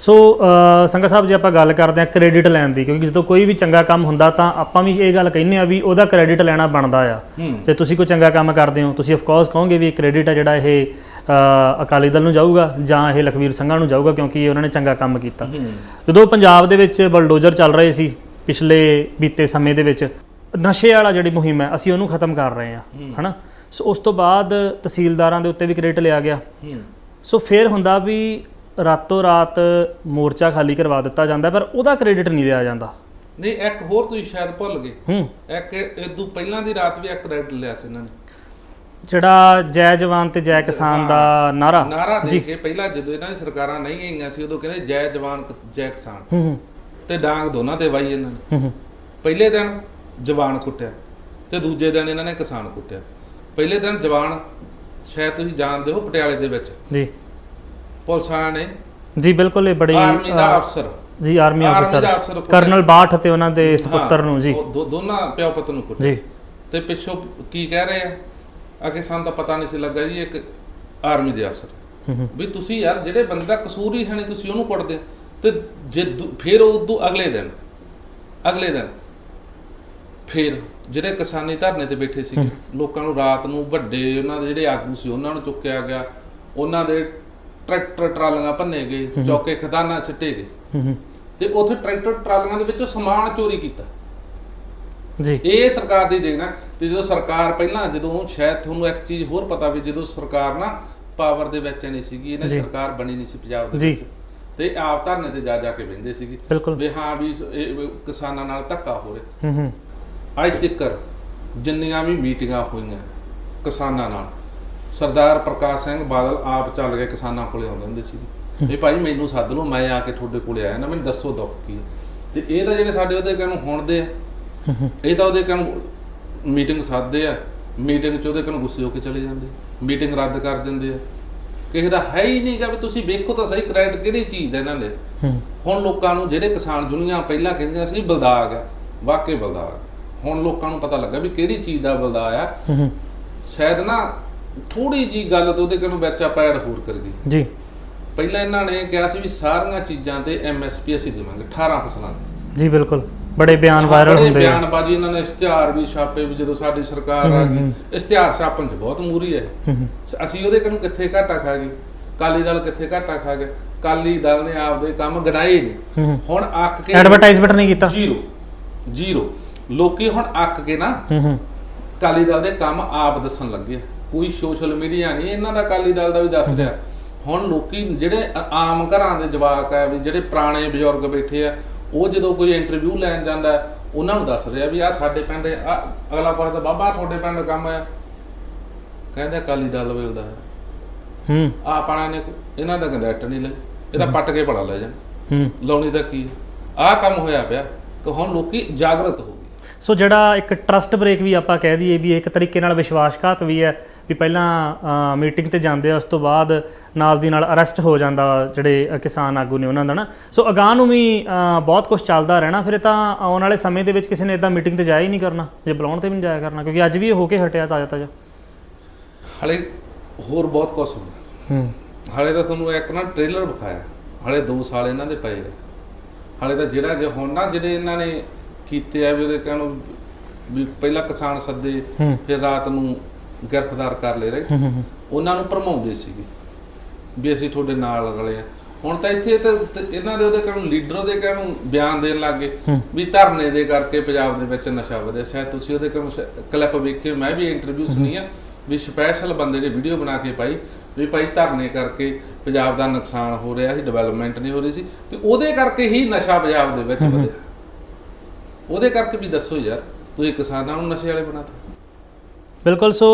ਸੋ ਅ, ਸੰਗਾ ਸਾਹਿਬ ਜੇ ਆਪਾਂ ਗੱਲ ਕਰਦੇ ਆ ਕ੍ਰੈਡਿਟ ਲੈਣ ਦੀ ਕਿਉਂਕਿ ਜਦੋਂ ਕੋਈ ਵੀ ਚੰਗਾ ਕੰਮ ਹੁੰਦਾ ਤਾਂ ਆਪਾਂ ਵੀ ਇਹ ਗੱਲ ਕਹਿੰਨੇ ਆ ਵੀ ਉਹਦਾ ਕ੍ਰੈਡਿਟ ਲੈਣਾ ਬਣਦਾ ਆ। ਹੂੰ। ਜੇ ਤੁਸੀਂ ਕੋਈ ਚੰਗਾ ਕੰਮ ਕਰਦੇ ਹੋ ਤੁਸੀਂ ਆਫ ਕੋਰਸ ਕਹੋਗੇ ਵੀ ਕ੍ਰੈਡਿਟ ਆ ਜਿਹੜਾ ਇਹ ਅ, ਅਕਾਲੀ ਦਲ ਨੂੰ ਜਾਊਗਾ ਜਾਂ ਇਹ ਲਖਵੀਰ ਸਿੰਘਾਂ ਨੂੰ ਜਾਊਗਾ ਕਿਉਂਕਿ ਉਹਨਾਂ ਨੇ ਚੰਗਾ ਕੰਮ ਕੀਤਾ। ਜਦੋਂ ਪੰਜਾਬ ਦੇ ਵਿੱਚ ਬਲਡੋਜ਼ਰ ਚੱਲ ਰਹੇ ਸੀ ਪਿਛਲੇ ਬੀਤੇ ਸਮੇਂ ਦੇ ਵਿੱਚ ਨਸ਼ੇ ਵਾਲਾ ਜਿਹੜੀ ਮੁਹਿੰਮ ਹੈ ਅਸੀਂ ਉਹਨੂੰ ਖਤਮ ਕਰ ਰਹੇ ਹਾਂ ਹਨਾ? ਸੋ ਉਸ ਤੋਂ ਬਾਅਦ ਤਹਿਸੀਲਦਾਰਾਂ ਦੇ ਉੱਤੇ ਵੀ ਕ੍ਰੈਡਿਟ ਲਿਆ ਗਿਆ। ਸੋ ਫਿਰ ਹੁੰਦਾ ਵੀ ਰਾਤੋਂ ਰਾਤ ਮੋਰਚਾ ਖਾਲੀ ਕਰਵਾ ਦਿੱਤਾ ਜਾਂਦਾ ਪਰ ਉਹਦਾ ਕ੍ਰੈਡਿਟ ਨਹੀਂ ਲਿਆ ਜਾਂਦਾ। ਨਹੀਂ ਇੱਕ ਹੋਰ ਤੁਸੀਂ ਸ਼ਾਇਦ ਭੁੱਲ ਗਏ। ਹੂੰ। ਇੱਕ ਇਦੋਂ ਪਹਿਲਾਂ ਦੀ ਰਾਤ ਵੀ ਇੱਕ ਰੈਡ ਲਿਆ ਸੀ ਇਹਨਾਂ ਨੇ। ਜਿਹੜਾ ਜੈ ਜਵਾਨ ਤੇ ਜੈ ਕਿਸਾਨ ਦਾ ਨਾਰਾ। ਨਾਰਾ ਦੇ ਕੇ ਪਹਿਲਾਂ ਜਦੋਂ ਇਹਨਾਂ ਦੀ ਸਰਕਾਰਾਂ ਨਹੀਂ ਆਈਆਂ ਸੀ ਉਦੋਂ ਕਹਿੰਦੇ ਜੈ ਜਵਾਨ ਜੈ ਕਿਸਾਨ। ਹੂੰ ਤੇ ਡਾਂਗ ਦੋਨਾਂ ਤੇ ਵਾਈ ਇਹਨਾਂ ਨੇ। ਹੂੰ। ਪਹਿਲੇ ਦਿਨ ਜਵਾਨ ਕੁੱਟਿਆ ਤੇ ਦੂਜੇ ਦਿਨ ਇਹਨਾਂ ਨੇ ਕਿਸਾਨ ਕੁੱਟਿਆ। ਪਹਿਲੇ ਦਿਨ ਜਵਾਨ ਸ਼ਾਇਦ ਤੁਸੀਂ ਜਾਣਦੇ ਹੋ ਪਟਿਆਲੇ ਦੇ ਵਿੱਚ। ਜੀ। ਪੁਲਿਸ ਨੇ ਜੀ ਬਿਲਕੁਲ ਇਹ ਬੜੀ ਆਰਮੀ ਦਾ ਅਫਸਰ। ਜੀ ਆਰਮੀ ਅਫਸਰ। ਕਰਨਲ ਬਾਠ ਤੇ ਉਹਨਾਂ ਦੇ ਸੁਪੁੱਤਰ ਨੂੰ ਜੀ। ਉਹ ਦੋਨਾਂ ਪਿਓ ਪੁੱਤ ਨੂੰ ਕੁੱਟਿਆ। ਜੀ। ਤੇ ਪਿੱਛੋਂ ਕੀ ਕਹਿ ਰਹੇ ਆ? ਅਗੇ ਸਾਨੂੰ ਤਾਂ ਪਤਾ ਨਹੀਂ ਸੀ ਲੱਗਾ ਜੀ ਇੱਕ ਆਰਮੀ ਦੇ ਅਫਸਰ। ਵੀ ਤੁਸੀਂ ਯਾਰ ਜਿਹੜੇ ਬੰਦੇ ਕਸੂਰ ਹੀ ਹੈ ਨਹੀਂ ਤੁਸੀਂ ਉਹਨੂੰ ਕੁੱਟਦੇ। ਤੇ ਜੇ ਫਿਰ ਉਦੋਂ ਅਗਲੇ ਦਿਨ ਅਗਲੇ ਦਿਨ ਫਿਰ ਜਿਹੜੇ ਕਿਸਾਨੀ ਧਰਨੇ ਤੇ ਬੈਠੇ ਸੀ ਲੋਕਾਂ ਨੂੰ ਰਾਤ ਨੂੰ ਵੱਡੇ ਉਹਨਾਂ ਦੇ ਜਿਹੜੇ ਆਗੂ ਸੀ ਉਹਨਾਂ ਨੂੰ ਚੁੱਕਿਆ ਗਿਆ। ਉਹਨਾਂ ਦੇ ਟਰੈਕਟਰ ਟਰਾਲੀਆਂ ਭੰਨੇ ਗਏ ਚੌਕੇ ਖਦਾਨਾ ਸਿੱਟੇ ਗਏ। ਤੇ ਉੱਥੇ ਟਰੈਕਟਰ ਟਰਾਲੀਆਂ ਦੇ ਵਿੱਚੋਂ ਸਮਾਨ ਚੋਰੀ ਕੀਤਾ। ਜੀ। ਇਹ ਸਰਕਾਰ ਦੀ ਦੇਣਾ ਤੇ ਜਦੋਂ ਸਰਕਾਰ ਪਹਿਲਾਂ ਜਦੋਂ ਸ਼ਾਇਦ ਤੁਹਾਨੂੰ ਇੱਕ ਚੀਜ਼ ਹੋਰ ਪਤਾ ਵੀ ਜਦੋਂ ਸਰਕਾਰ ਨਾ ਪਾਵਰ ਦੇ ਵਿੱਚ ਨਹੀਂ ਸੀਗੀ ਇਹਨਾਂ। ਸਰਕਾਰ ਬਣੀ ਨਹੀਂ ਸੀ ਪੰਜਾਬ ਦੇ। ਵਿੱਚ। ਤੇ ਆਪ ਧਰਨੇ ਤੇ ਜਾ ਜਾ ਕੇ ਬਹਿੰਦੇ ਸੀਗੇ। ਵੀ ਹਾਂ ਵੀ ਇਹ ਕਿਸਾਨਾਂ ਨਾਲ ਧੱਕਾ ਹੋ ਰਿਹਾ। ਹੂੰ ਹੂੰ। ਅੱਜ ਤੱਕ ਜਿੰਨੀਆਂ ਵੀ ਮੀਟਿੰਗਾਂ ਹੋਈਆਂ ਕਿਸਾਨਾਂ ਨਾਲ ਸਰਦਾਰ ਪ੍ਰਕਾਸ਼ ਸਿੰਘ ਬਾਦਲ ਆਪ ਚੱਲ ਕੇ ਕਿਸਾਨਾਂ ਕੋਲੇ ਆਉਂਦੇ ਹੁੰਦੇ ਸੀ। ਵੀ ਭਾਈ ਮੈਨੂੰ ਸੱਦ ਲਓ ਮੈਂ ਆ ਕੇ ਤੁਹਾਡੇ ਕੋਲੇ ਆਇਆ ਨਾ ਮੈਨੂੰ ਦੱਸੋ ਦੁੱਖ ਕੀ ਹੈ। ਤੇ ਇਹ ਤਾਂ ਜਿਹੜੇ ਸਾਡੇ ਉਹਦੇ ਕਹਿਣ ਹੁਣ ਦੇ ਆ ਇਹ ਤਾਂ ਉਹਦੇ ਕਹਿਣ ਮੀਟਿੰਗ ਸੱਦਦੇ ਆ ਮੀਟਿੰਗ ਚ ਉਹਦੇ ਕਹਿਣ ਗੁੱਸੇ ਹੋ ਕੇ ਚਲੇ ਜਾਂਦੇ ਮੀਟਿੰਗ ਰੱਦ ਕਰ ਦਿੰਦੇ ਆ। ਕਿਸੇ ਦਾ ਹੈ ਹੀ ਨਹੀਂਗਾ ਵੀ ਤੁਸੀਂ ਵੇਖੋ ਤਾਂ ਸਹੀ ਕ੍ਰੈਡਿਟ ਕਿਹੜੀ ਚੀਜ਼ ਦਾ ਇਹਨਾਂ ਨੇ। ਹੂੰ। ਹੁਣ ਲੋਕਾਂ ਨੂੰ ਜਿਹੜੇ ਕਿਸਾਨ ਜੁਨੀਆਂ ਪਹਿਲਾਂ ਕਹਿੰਦੀਆਂ ਸੀ ਬਲਦਾਗ ਆ ਵਾਕਈ ਬਲਦਾਗ ਹੁਣ ਲੋਕਾਂ ਨੂੰ ਪਤਾ ਲੱਗਾ ਵੀ ਕਿਹੜੀ ਚੀਜ਼ ਦਾ ਬਲਦਾਗ ਆ ਹੂੰ ਸ਼ਾਇਦ ਨਾ ਥੋੜੀ ਜੀ ਗੱਲ ਤੋਂ ਉਹਦੇ ਕੋਲੋਂ ਵਿੱਚ ਆਪਾਂ ਐਡ ਹੋਰ ਕਰ ਗਈ ਜੀ। ਪਹਿਲਾਂ ਇਹਨਾਂ ਨੇ ਕਿਹਾ ਸੀ ਵੀ ਸਾਰੀਆਂ ਚੀਜ਼ਾਂ ਤੇ ਐਮਐਸਪੀ ਅਸੀਂ ਦੇਵਾਂਗੇ 18 ਫਸਲਾਂ ਤੇ। ਜੀ ਬਿਲਕੁਲ। ਬੜੇ ਬਿਆਨ ਵਾਇਰਲ ਬੜੇ ਹੁੰਦੇ ਆ। ਬਿਆਨਬਾਜ਼ੀ ਇਹਨਾਂ ਨੇ ਇਸ਼ਤਿਹਾਰ ਵੀ ਛਾਪੇ ਵੀ ਜਦੋਂ ਸਾਡੀ ਸਰਕਾਰ ਆ ਗਈ। ਇਸ਼ਤਿਹਾਰ ਛਾਪਣ 'ਚ ਬਹੁਤ ਮੂਰੀ ਹੈ। ਹੂੰ ਹੂੰ। ਅਸੀਂ ਉਹਦੇ ਕੋਲੋਂ ਕਿੱਥੇ ਘਾਟਾ ਖਾ ਗਏ? ਕਾਲੀ ਦਲ ਕਿੱਥੇ ਘਾਟਾ ਖਾ ਗਿਆ? ਕਾਲੀ ਦਲ ਨੇ ਆਪਦੇ ਕੰਮ ਗਣਾਏ ਹੂੰ ਹੁਣ ਅੱਕ ਕੇ ਐਡਵਰਟਾਈਜ਼ਮੈਂਟ ਨਹੀਂ ਕੀਤਾ। Zero zero. ਲੋਕੀ ਹੁਣ ਅੱਕ ਕੇ ਨਾ ਹੂੰ ਹੂੰ। ਕਾਲੀ ਦਲ ਦੇ ਕੰਮ ਆਪ ਦੱਸਣ ਲੱਗੇ ਆ। ਕੋਈ ਸੋਸ਼ਲ ਮੀਡੀਆ ਨਹੀਂ ਇਹਨਾਂ ਦਾ ਕਾਲੀ ਦਲ ਦਾ ਵੀ ਦੱਸ ਰਿਹਾ। ਹੁਣ ਲੋਕੀ ਜਿਹੜੇ ਆ- ਆਮ ਘਰਾਂ ਦੇ ਜਵਾਕ ਆ ਵੀ ਜਿਹੜੇ ਪੁਰਾਣੇ ਬਜ਼ੁਰਗ ਬੈਠੇ ਆ ਉਹ ਜਦੋਂ ਕੋਈ ਇੰਟਰਵਿਊ ਲੈਣ ਜਾਂਦਾ ਹੈ, ਉਹਨਾਂ ਨੂੰ ਦੱਸ ਰਿਹਾ ਵੀ ਆ ਸਾਡੇ ਪਿੰਡ ਆ ਅਗਲਾ ਪੁੱਛਦਾ ਬਾਬਾ ਤੁਹਾਡੇ ਪਿੰਡ ਕੰਮ ਆ। ਕਹਿੰਦਾ ਕਾਲੀ ਦਲ ਵੇਲਦਾ ਹੈ। ਹੂੰ। ਆ ਪਾਣਾ ਨੇ ਇਹਨਾਂ ਦਾ ਕੰਡਕਟ ਨਹੀਂ ਲੈ ਇਹਦਾ ਪੱਟ ਕੇ ਪੜਾ ਲੈ ਜਾਣ। ਹੂੰ। ਲਾਉਣੀ ਤਾਂ ਕੀ ਆ? ਕੰਮ ਹੋਇਆ ਪਿਆ। ਕਿ ਹੁਣ ਲੋਕੀ ਜਾਗਰਤ ਹੋ। ਸੋ ਜਿਹੜਾ ਇੱਕ ਟਰਸਟ ਬ੍ਰੇਕ ਵੀ ਆਪਾਂ ਕਹਿ ਦਈਏ ਵੀ ਇੱਕ ਤਰੀਕੇ ਨਾਲ ਵਿਸ਼ਵਾਸਘਾਤ ਵੀ ਹੈ ਵੀ ਪਹਿਲਾਂ ਮੀਟਿੰਗ ਤੇ ਜਾਂਦੇ ਆ ਉਸ ਤੋਂ ਬਾਅਦ ਨਾਲ ਦੀ ਨਾਲ ਅਰੈਸਟ ਹੋ ਜਾਂਦਾ ਜਿਹੜੇ ਕਿਸਾਨ ਆਗੂ ਨੇ ਉਹਨਾਂ ਦਾ ਨਾ। ਸੋ ਅਗਾਂਹ ਨੂੰ ਵੀ ਬਹੁਤ ਕੁਝ ਚੱਲਦਾ ਰਹਿਣਾ ਫਿਰ ਤਾਂ ਆਉਣ ਵਾਲੇ ਸਮੇਂ ਦੇ ਵਿੱਚ ਕਿਸੇ ਨੇ ਇਦਾਂ ਮੀਟਿੰਗ ਤੇ ਜਾਇਆ ਹੀ ਨਹੀਂ ਕਰਨਾ ਜੇ ਬੁਲਾਉਣ ਤੇ ਵੀ ਨਹੀਂ ਜਾਇਆ ਕਰਨਾ ਕਿਉਂਕਿ ਅੱਜ ਵੀ ਇਹ ਹੋ ਕੇ ਹਟਿਆ ਤਾਜ਼ਾ ਤਾਜ਼ਾ ਹਲੇ ਹੋਰ ਬਹੁਤ ਕੁਝ ਹੋਣਾ ਹੂੰ। ਹਲੇ ਤਾਂ ਤੁਹਾਨੂੰ ਇੱਕ ਨਾ ਟ੍ਰੇਲਰ ਵਿਖਾਇਆ। ਹਲੇ 2 ਸਾਲ ਇਹਨਾਂ ਦੇ ਪਏ ਆ। ਹਲੇ ਤਾਂ ਜਿਹੜਾ ਜੇ ਹੁਣ ਨਾ ਜਿਹੜੇ ਇਹਨਾਂ ਨੇ ਕੀਤੇ ਆ ਵੀ ਉਹਦੇ ਕਹਿਣ ਵੀ ਪਹਿਲਾਂ ਕਿਸਾਨ ਸੱਦੇ। ਫਿਰ ਰਾਤ ਨੂੰ ਗ੍ਰਿਫਤਾਰ ਕਰ ਲੈ ਰਹੇ। ਉਹਨਾਂ ਨੂੰ ਭਰਮਾਉਂਦੇ ਸੀਗੇ ਵੀ ਅਸੀਂ ਤੁਹਾਡੇ ਨਾਲ ਰਲੇ ਆ। ਹੁਣ ਤਾਂ ਇੱਥੇ ਤਾਂ ਇਹਨਾਂ ਦੇ ਉਹਦੇ ਕਹਿਣ ਲੀਡਰ ਦੇ ਕਹਿਣ ਬਿਆਨ ਦੇਣ ਲੱਗੇ ਵੀ ਧਰਨੇ ਦੇ ਕਰਕੇ ਪੰਜਾਬ ਦੇ ਵਿੱਚ ਨਸ਼ਾ ਵਧਿਆ। ਸ਼ਾਇਦ ਤੁਸੀਂ ਉਹਦੇ ਕਹਿਣ ਕਲਿੱਪ ਵੇਖੇ ਮੈਂ ਵੀ ਇੰਟਰਵਿਊ ਸੁਣੀ ਆ ਵੀ ਸਪੈਸ਼ਲ ਬੰਦੇ ਨੇ ਵੀਡੀਓ ਬਣਾ ਕੇ ਪਾਈ ਵੀ ਭਾਈ ਧਰਨੇ ਕਰਕੇ ਪੰਜਾਬ ਦਾ ਨੁਕਸਾਨ ਹੋ ਰਿਹਾ ਸੀ ਡਿਵੈਲਪਮੈਂਟ ਨਹੀਂ ਹੋ ਰਹੀ ਸੀ ਤੇ ਉਹਦੇ ਕਰਕੇ ਹੀ ਨਸ਼ਾ ਪੰਜਾਬ ਦੇ ਵਿੱਚ ਵਧਿਆ। ਉਹਦੇ ਕਰਕੇ ਵੀ ਦੱਸੋ ਯਾਰ ਤੁਸੀਂ ਕਿਸਾਨਾਂ ਨੂੰ ਨਸ਼ੇ ਵਾਲੇ ਬਣਾਤਾ ਬਿਲਕੁਲ ਸੋ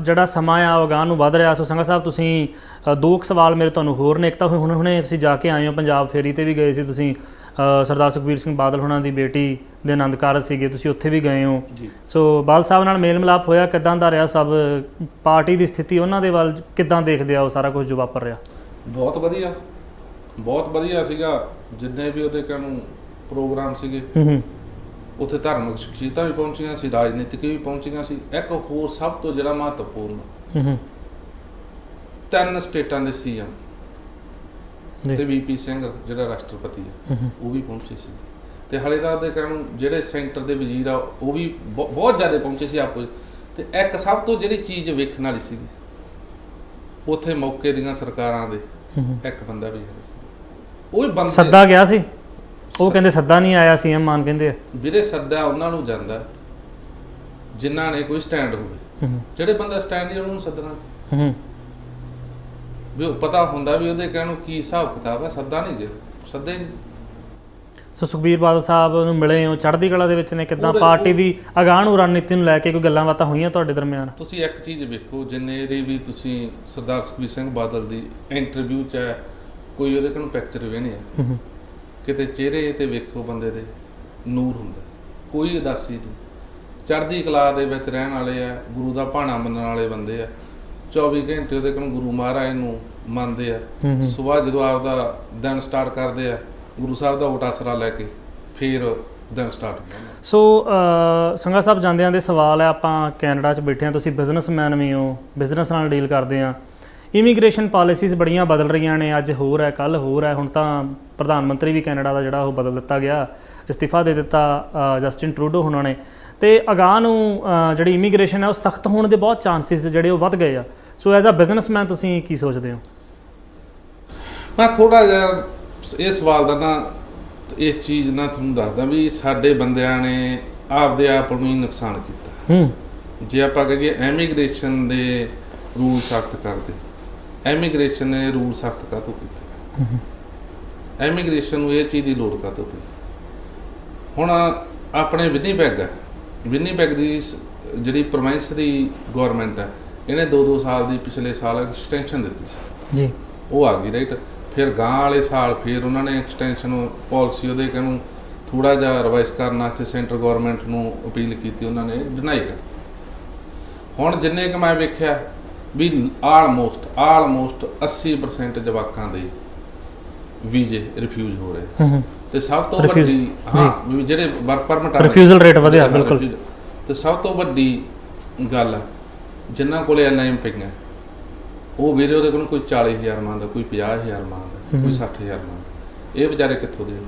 ਜਿਹੜਾ ਸਮਾਂ ਆ ਉਹ ਅਗਾਂਹ ਨੂੰ ਵੱਧ ਰਿਹਾ। ਸੋ ਸੰਗਾ ਸਾਹਿਬ ਤੁਸੀਂ ਦੋ ਕੁ ਸਵਾਲ ਮੇਰੇ ਤੁਹਾਨੂੰ ਹੋਰ ਨੇ। ਇੱਕ ਤਾਂ ਹੁਣ ਹੁਣੇ ਤੁਸੀਂ ਜਾ ਕੇ ਆਏ ਹੋ ਪੰਜਾਬ ਫੇਰੀ ਤੇ ਵੀ ਗਏ ਸੀ। ਤੁਸੀਂ ਸਰਦਾਰ ਸੁਖਬੀਰ ਸਿੰਘ ਬਾਦਲ ਹੁਣਾਂ ਦੀ ਬੇਟੀ ਦੇ ਆਨੰਦ ਕਾਰਜ ਸੀਗੇ। ਤੁਸੀਂ ਉੱਥੇ ਵੀ ਗਏ ਹੋ। ਸੋ ਬਾਲ ਸਾਹਿਬ ਨਾਲ ਮੇਲ ਮਿਲਾਪ ਹੋਇਆ ਕਿਦਾਂ ਦਾ ਰਿਹਾ ਸਭ? ਪਾਰਟੀ ਦੀ ਸਥਿਤੀ ਉਹਨਾਂ ਦੇ ਵੱਲ ਕਿਦਾਂ ਦੇਖਦੇ ਆ? ਉਹ ਸਾਰਾ ਕੁਝ ਜੋ ਵਾਪਰ ਰਿਹਾ। ਬਹੁਤ ਵਧੀਆ। ਬਹੁਤ ਵਧੀਆ ਸੀਗਾ। ਜਿੰਨੇ ਵੀ ਉਹਦੇ ਕਹਿਣ ਪ੍ਰੋਗਰਾਮ ਸੀਗੇ। ਉੱਥੇ ਧਾਰਮਿਕ ਸ਼ਖਸੀਅਤਾਂ ਵੀ ਪਹੁੰਚੀਆਂ ਸੀ ਰਾਜਨੀਤਿਕ ਵੀ ਪਹੁੰਚੀਆਂ ਸੀ। ਇੱਕ ਹੋਰ ਸਭ ਤੋਂ ਜਿਹੜਾ ਮਹੱਤਵਪੂਰਨ ਹੂੰ ਹੂੰ। ਤਿੰਨ ਸਟੇਟਾਂ ਦੇ ਸੀਐਮ ਤੇ ਵੀਪੀ ਸਿੰਘ ਜਿਹੜਾ ਰਾਸ਼ਟਰਪਤੀ ਹੈ ਉਹ ਵੀ ਪਹੁੰਚੇ ਸੀ। ਤੇ ਹਲੇ ਤਾਂ ਉਹਦੇ ਕਹਿਣ ਨੂੰ ਜਿਹੜੇ ਸੈਂਟਰ ਦੇ ਵਜ਼ੀਰ ਆ ਉਹ ਵੀ ਬਹੁ- ਬਹੁਤ ਜ਼ਿਆਦਾ ਪਹੁੰਚੇ ਸੀ ਆਪੋ ਤੇ ਇੱਕ ਸਭ ਤੋਂ ਜਿਹੜੀ ਚੀਜ਼ ਵੇਖਣ ਵਾਲੀ ਸੀਗੀ ਉੱਥੇ ਮੌਕੇ ਦੀਆਂ ਸਰਕਾਰਾਂ ਦੇ। ਇੱਕ ਬੰਦਾ ਵੀ ਹੈ ਸੀ। ਉਹ ਬੰਦੇ ਸੱਦਾ ਗਿਆ ਸੀ? ਉਹ ਕਹਿੰਦੇ ਸੱਦਾ ਨਹੀਂ ਆਇਆ ਸੀਐਮ ਮਾਨ ਕਹਿੰਦੇ ਆ। ਵੀਰੇ ਸੱਦਾ ਉਹਨਾਂ ਨੂੰ ਜਾਂਦਾ ਜਿਨ੍ਹਾਂ ਨੇ ਕੋਈ ਸਟੈਂਡ ਹੋਵੇ। ਜਿਹੜੇ ਬੰਦਾ ਸਟੈਂਡ ਨਹੀਂ ਉਹਨੂੰ ਸੱਦਣਾ। ਹੂੰ ਵੀ ਉਹ ਪਤਾ ਹੁੰਦਾ ਵੀ ਉਹਦੇ ਕਹਿਣ ਨੂੰ ਕੀ ਹਿਸਾਬ ਕਿਤਾਬ ਹੈ ਸੱਦਾ ਨਹੀਂ ਗਿਆ ਸੱਦੇ ਨਹੀਂ। ਸੋ ਸੁਖਬੀਰ ਬਾਦਲ ਸਾਹਿਬ ਨੂੰ ਮਿਲੇ ਹੋ ਚੜ੍ਹਦੀ ਕਲਾ ਦੇ ਵਿੱਚ ਨੇ ਕਿਦਾਂ ਪੂਰੇ- ਪਾਰਟੀ ਦੀ ਅਗਾਂਹ ਨੂੰ ਰਣਨੀਤੀ ਨੂੰ ਲੈ ਕੇ ਕੋਈ ਗੱਲਾਂ ਬਾਤਾਂ ਹੋਈਆਂ ਤੁਹਾਡੇ ਦਰਮਿਆਨ? ਤੁਸੀਂ ਇੱਕ ਚੀਜ਼ ਵੇਖੋ ਜਿੰਨੇ ਦੇ ਵੀ ਤੁਸੀਂ ਸਰਦਾਰ ਸੁਖਬੀਰ ਸਿੰਘ ਬਾਦਲ ਦੀ ਇੰਟਰਵਿਊ 'ਚ ਕੋਈ ਉਹਦੇ ਕੋਲ ਪਿਕਚਰ ਵੇਣੇ ਆ ਹੂੰ ਹੂੰ। ਕਿਤੇ ਚਿਹਰੇ ਤੇ ਵੇਖੋ ਬੰਦੇ ਦੇ ਨੂਰ ਹੁੰਦਾ। ਕੋਈ ਉਦਾਸੀ ਨਹੀਂ। ਚੜ੍ਹਦੀ ਕਲਾ ਦੇ ਵਿੱਚ ਰਹਿਣ ਵਾਲੇ ਆ ਗੁਰੂ ਦਾ ਭਾਣਾ ਮੰਨਣ ਵਾਲੇ ਬੰਦੇ ਆ। 24 ਘੰਟੇ ਉਹਦੇ ਕੋਲ ਗੁਰੂ ਮਹਾਰਾਜ ਨੂੰ ਮੰਨਦੇ ਆ। ਸਵੇਰ ਜਦੋਂ ਆਪਦਾ ਦਿਨ ਸਟਾਰਟ ਕਰਦੇ ਆ ਗੁਰੂ ਸਾਹਿਬ ਦਾ ਓਟ ਆਸਰਾ ਲੈ ਕੇ ਫਿਰ ਦਿਨ ਸਟਾਰਟ ਹੁੰਦਾ। ਸੋ ਸੰਗਾ ਸਾਹਿਬ ਜਾਂਦਿਆਂ ਦੇ ਸਵਾਲ ਹੈ ਆਪਾਂ ਕੈਨੇਡਾ 'ਚ ਬੈਠੇ ਹਾਂ ਤੁਸੀਂ ਬਿਜ਼ਨਸਮੈਨ ਵੀ ਹੋ ਬਿਜ਼ਨਸ ਨਾਲ ਡੀਲ ਕਰਦੇ ਆ। ਇਮੀਗ੍ਰੇਸ਼ਨ ਪਾਲਿਸੀਜ਼ ਬੜੀਆਂ ਬਦਲ ਰਹੀਆਂ ਨੇ ਅੱਜ ਹੋਰ ਹੈ ਕੱਲ ਹੋਰ ਹੈ ਹੁਣ ਤਾਂ ਪ੍ਰਧਾਨ ਮੰਤਰੀ ਵੀ ਕੈਨੇਡਾ ਦਾ ਜਿਹੜਾ ਉਹ ਬਦਲ ਦਿੱਤਾ ਗਿਆ ਇਸਤੀਫਾ ਦੇ ਦਿੱਤਾ ਜਸਟਿਨ ਟਰੂਡੋ ਉਹਨਾਂ ਨੇ। ਤੇ ਅਗਾਂਹ ਨੂੰ ਜਿਹੜੀ ਇਮੀਗ੍ਰੇਸ਼ਨ ਹੈ ਉਹ ਸਖਤ ਹੋਣ ਦੇ ਬਹੁਤ ਚਾਂਸਸ ਜਿਹੜੇ ਉਹ ਵੱਧ ਗਏ ਆ। ਸੋ ਐਜ਼ ਅ ਬਿਜ਼ਨਸਮੈਨ ਤੁਸੀਂ ਕੀ ਸੋਚਦੇ ਹੋ? ਮੈਂ ਥੋੜਾ ਜਿਹਾ ਇਹ ਸਵਾਲ ਦਾ ਨਾ ਇਸ ਚੀਜ਼ ਨਾਲ ਤੁਹਾਨੂੰ ਦੱਸਦਾ ਵੀ ਸਾਡੇ ਬੰਦਿਆਂ ਨੇ ਆਪਦੇ ਆਪ ਨੂੰ ਹੀ ਨੁਕਸਾਨ ਕੀਤਾ। ਹੂੰ। ਜੇ ਆਪਾਂ ਕਹੀਏ ਐਮੀਗ੍ਰੇਸ਼ਨ ਦੇ ਰੂਲ ਸਖਤ ਕਰਦੇ ਐਮੀਗ੍ਰੇਸ਼ਨ ਨੇ ਰੂਲ ਸਖਤ ਕਾਹਤੋਂ ਕੀਤੇ? ਐਮੀਗ੍ਰੇਸ਼ਨ ਨੂੰ ਇਹ ਚੀਜ਼ ਦੀ ਲੋੜ ਕਾਹਤੋਂ ਪਈ? ਹੁਣ ਆਪਣੇ ਵਿਨੀਪੈਗ ਵਿਨੀਪੈਗ ਦੀ ਜਿਹੜੀ ਪ੍ਰੋਵਿੰਸ ਦੀ ਗਵਰਨਮੈਂਟ ਹੈ ਇਹਨੇ 2-2 ਸਾਲ ਦੀ ਪਿਛਲੇ ਸਾਲ ਐਕਸਟੈਂਸ਼ਨ ਦਿੱਤੀ ਸੀ। ਜੀ। ਉਹ ਆ ਗਈ ਰਾਈਟ ਫਿਰ ਗਾਂ ਵਾਲੇ ਸਾਲ ਫਿਰ ਉਹਨਾਂ ਨੇ ਐਕਸਟੈਂਸ਼ਨ ਪਾਲਿਸੀ ਉਹਦੇ ਕਹਿੰਨੂੰ ਥੋੜਾ ਜਿਹਾ ਰਿਵਾਈਜ਼ ਕਰਨ ਵਾਸਤੇ ਸੈਂਟਰ ਗਵਰਨਮੈਂਟ ਨੂੰ ਅਪੀਲ ਕੀਤੀ ਉਹਨਾਂ ਨੇ ਡਿਨਾਈ ਕਰਤੀ ਹੁਣ ਜਿੰਨੇ ਕਿ ਮੈਂ ਵੇਖਿਆ ਵੀ ਆਲਮੋਸਟ ਆਲਮੋਸਟ 80% ਜਵਾਕਾਂ ਦੇ ਵੀਜ਼ੇ ਰਿਫਿਊਜ਼ ਹੋ ਰਹੇ। ਤੇ ਸਭ ਤੋਂ ਵੱਡੀ ਹਾਂ ਵੀ ਜਿਹੜੇ ਵਰਕ ਪਰਮਿਟ ਰਿਫਿਊਜ਼ਲ ਰੇਟ ਵਧਿਆ ਬਿਲਕੁਲ। ਤੇ ਸਭ ਤੋਂ ਵੱਡੀ ਗੱਲ ਜਿਨ੍ਹਾਂ ਕੋਲੇ ਐਨਆਈਐਮ ਪਈਆਂ ਉਹ ਵੀਰੇ ਉਹਦੇ ਕੋਲ ਕੋਈ 40000 ਮੰਗਦਾ ਕੋਈ 50000 ਮੰਗਦਾ ਕੋਈ 60000 ਮੰਗਦਾ। ਇਹ ਵਿਚਾਰੇ ਕਿੱਥੋਂ ਦੇਣ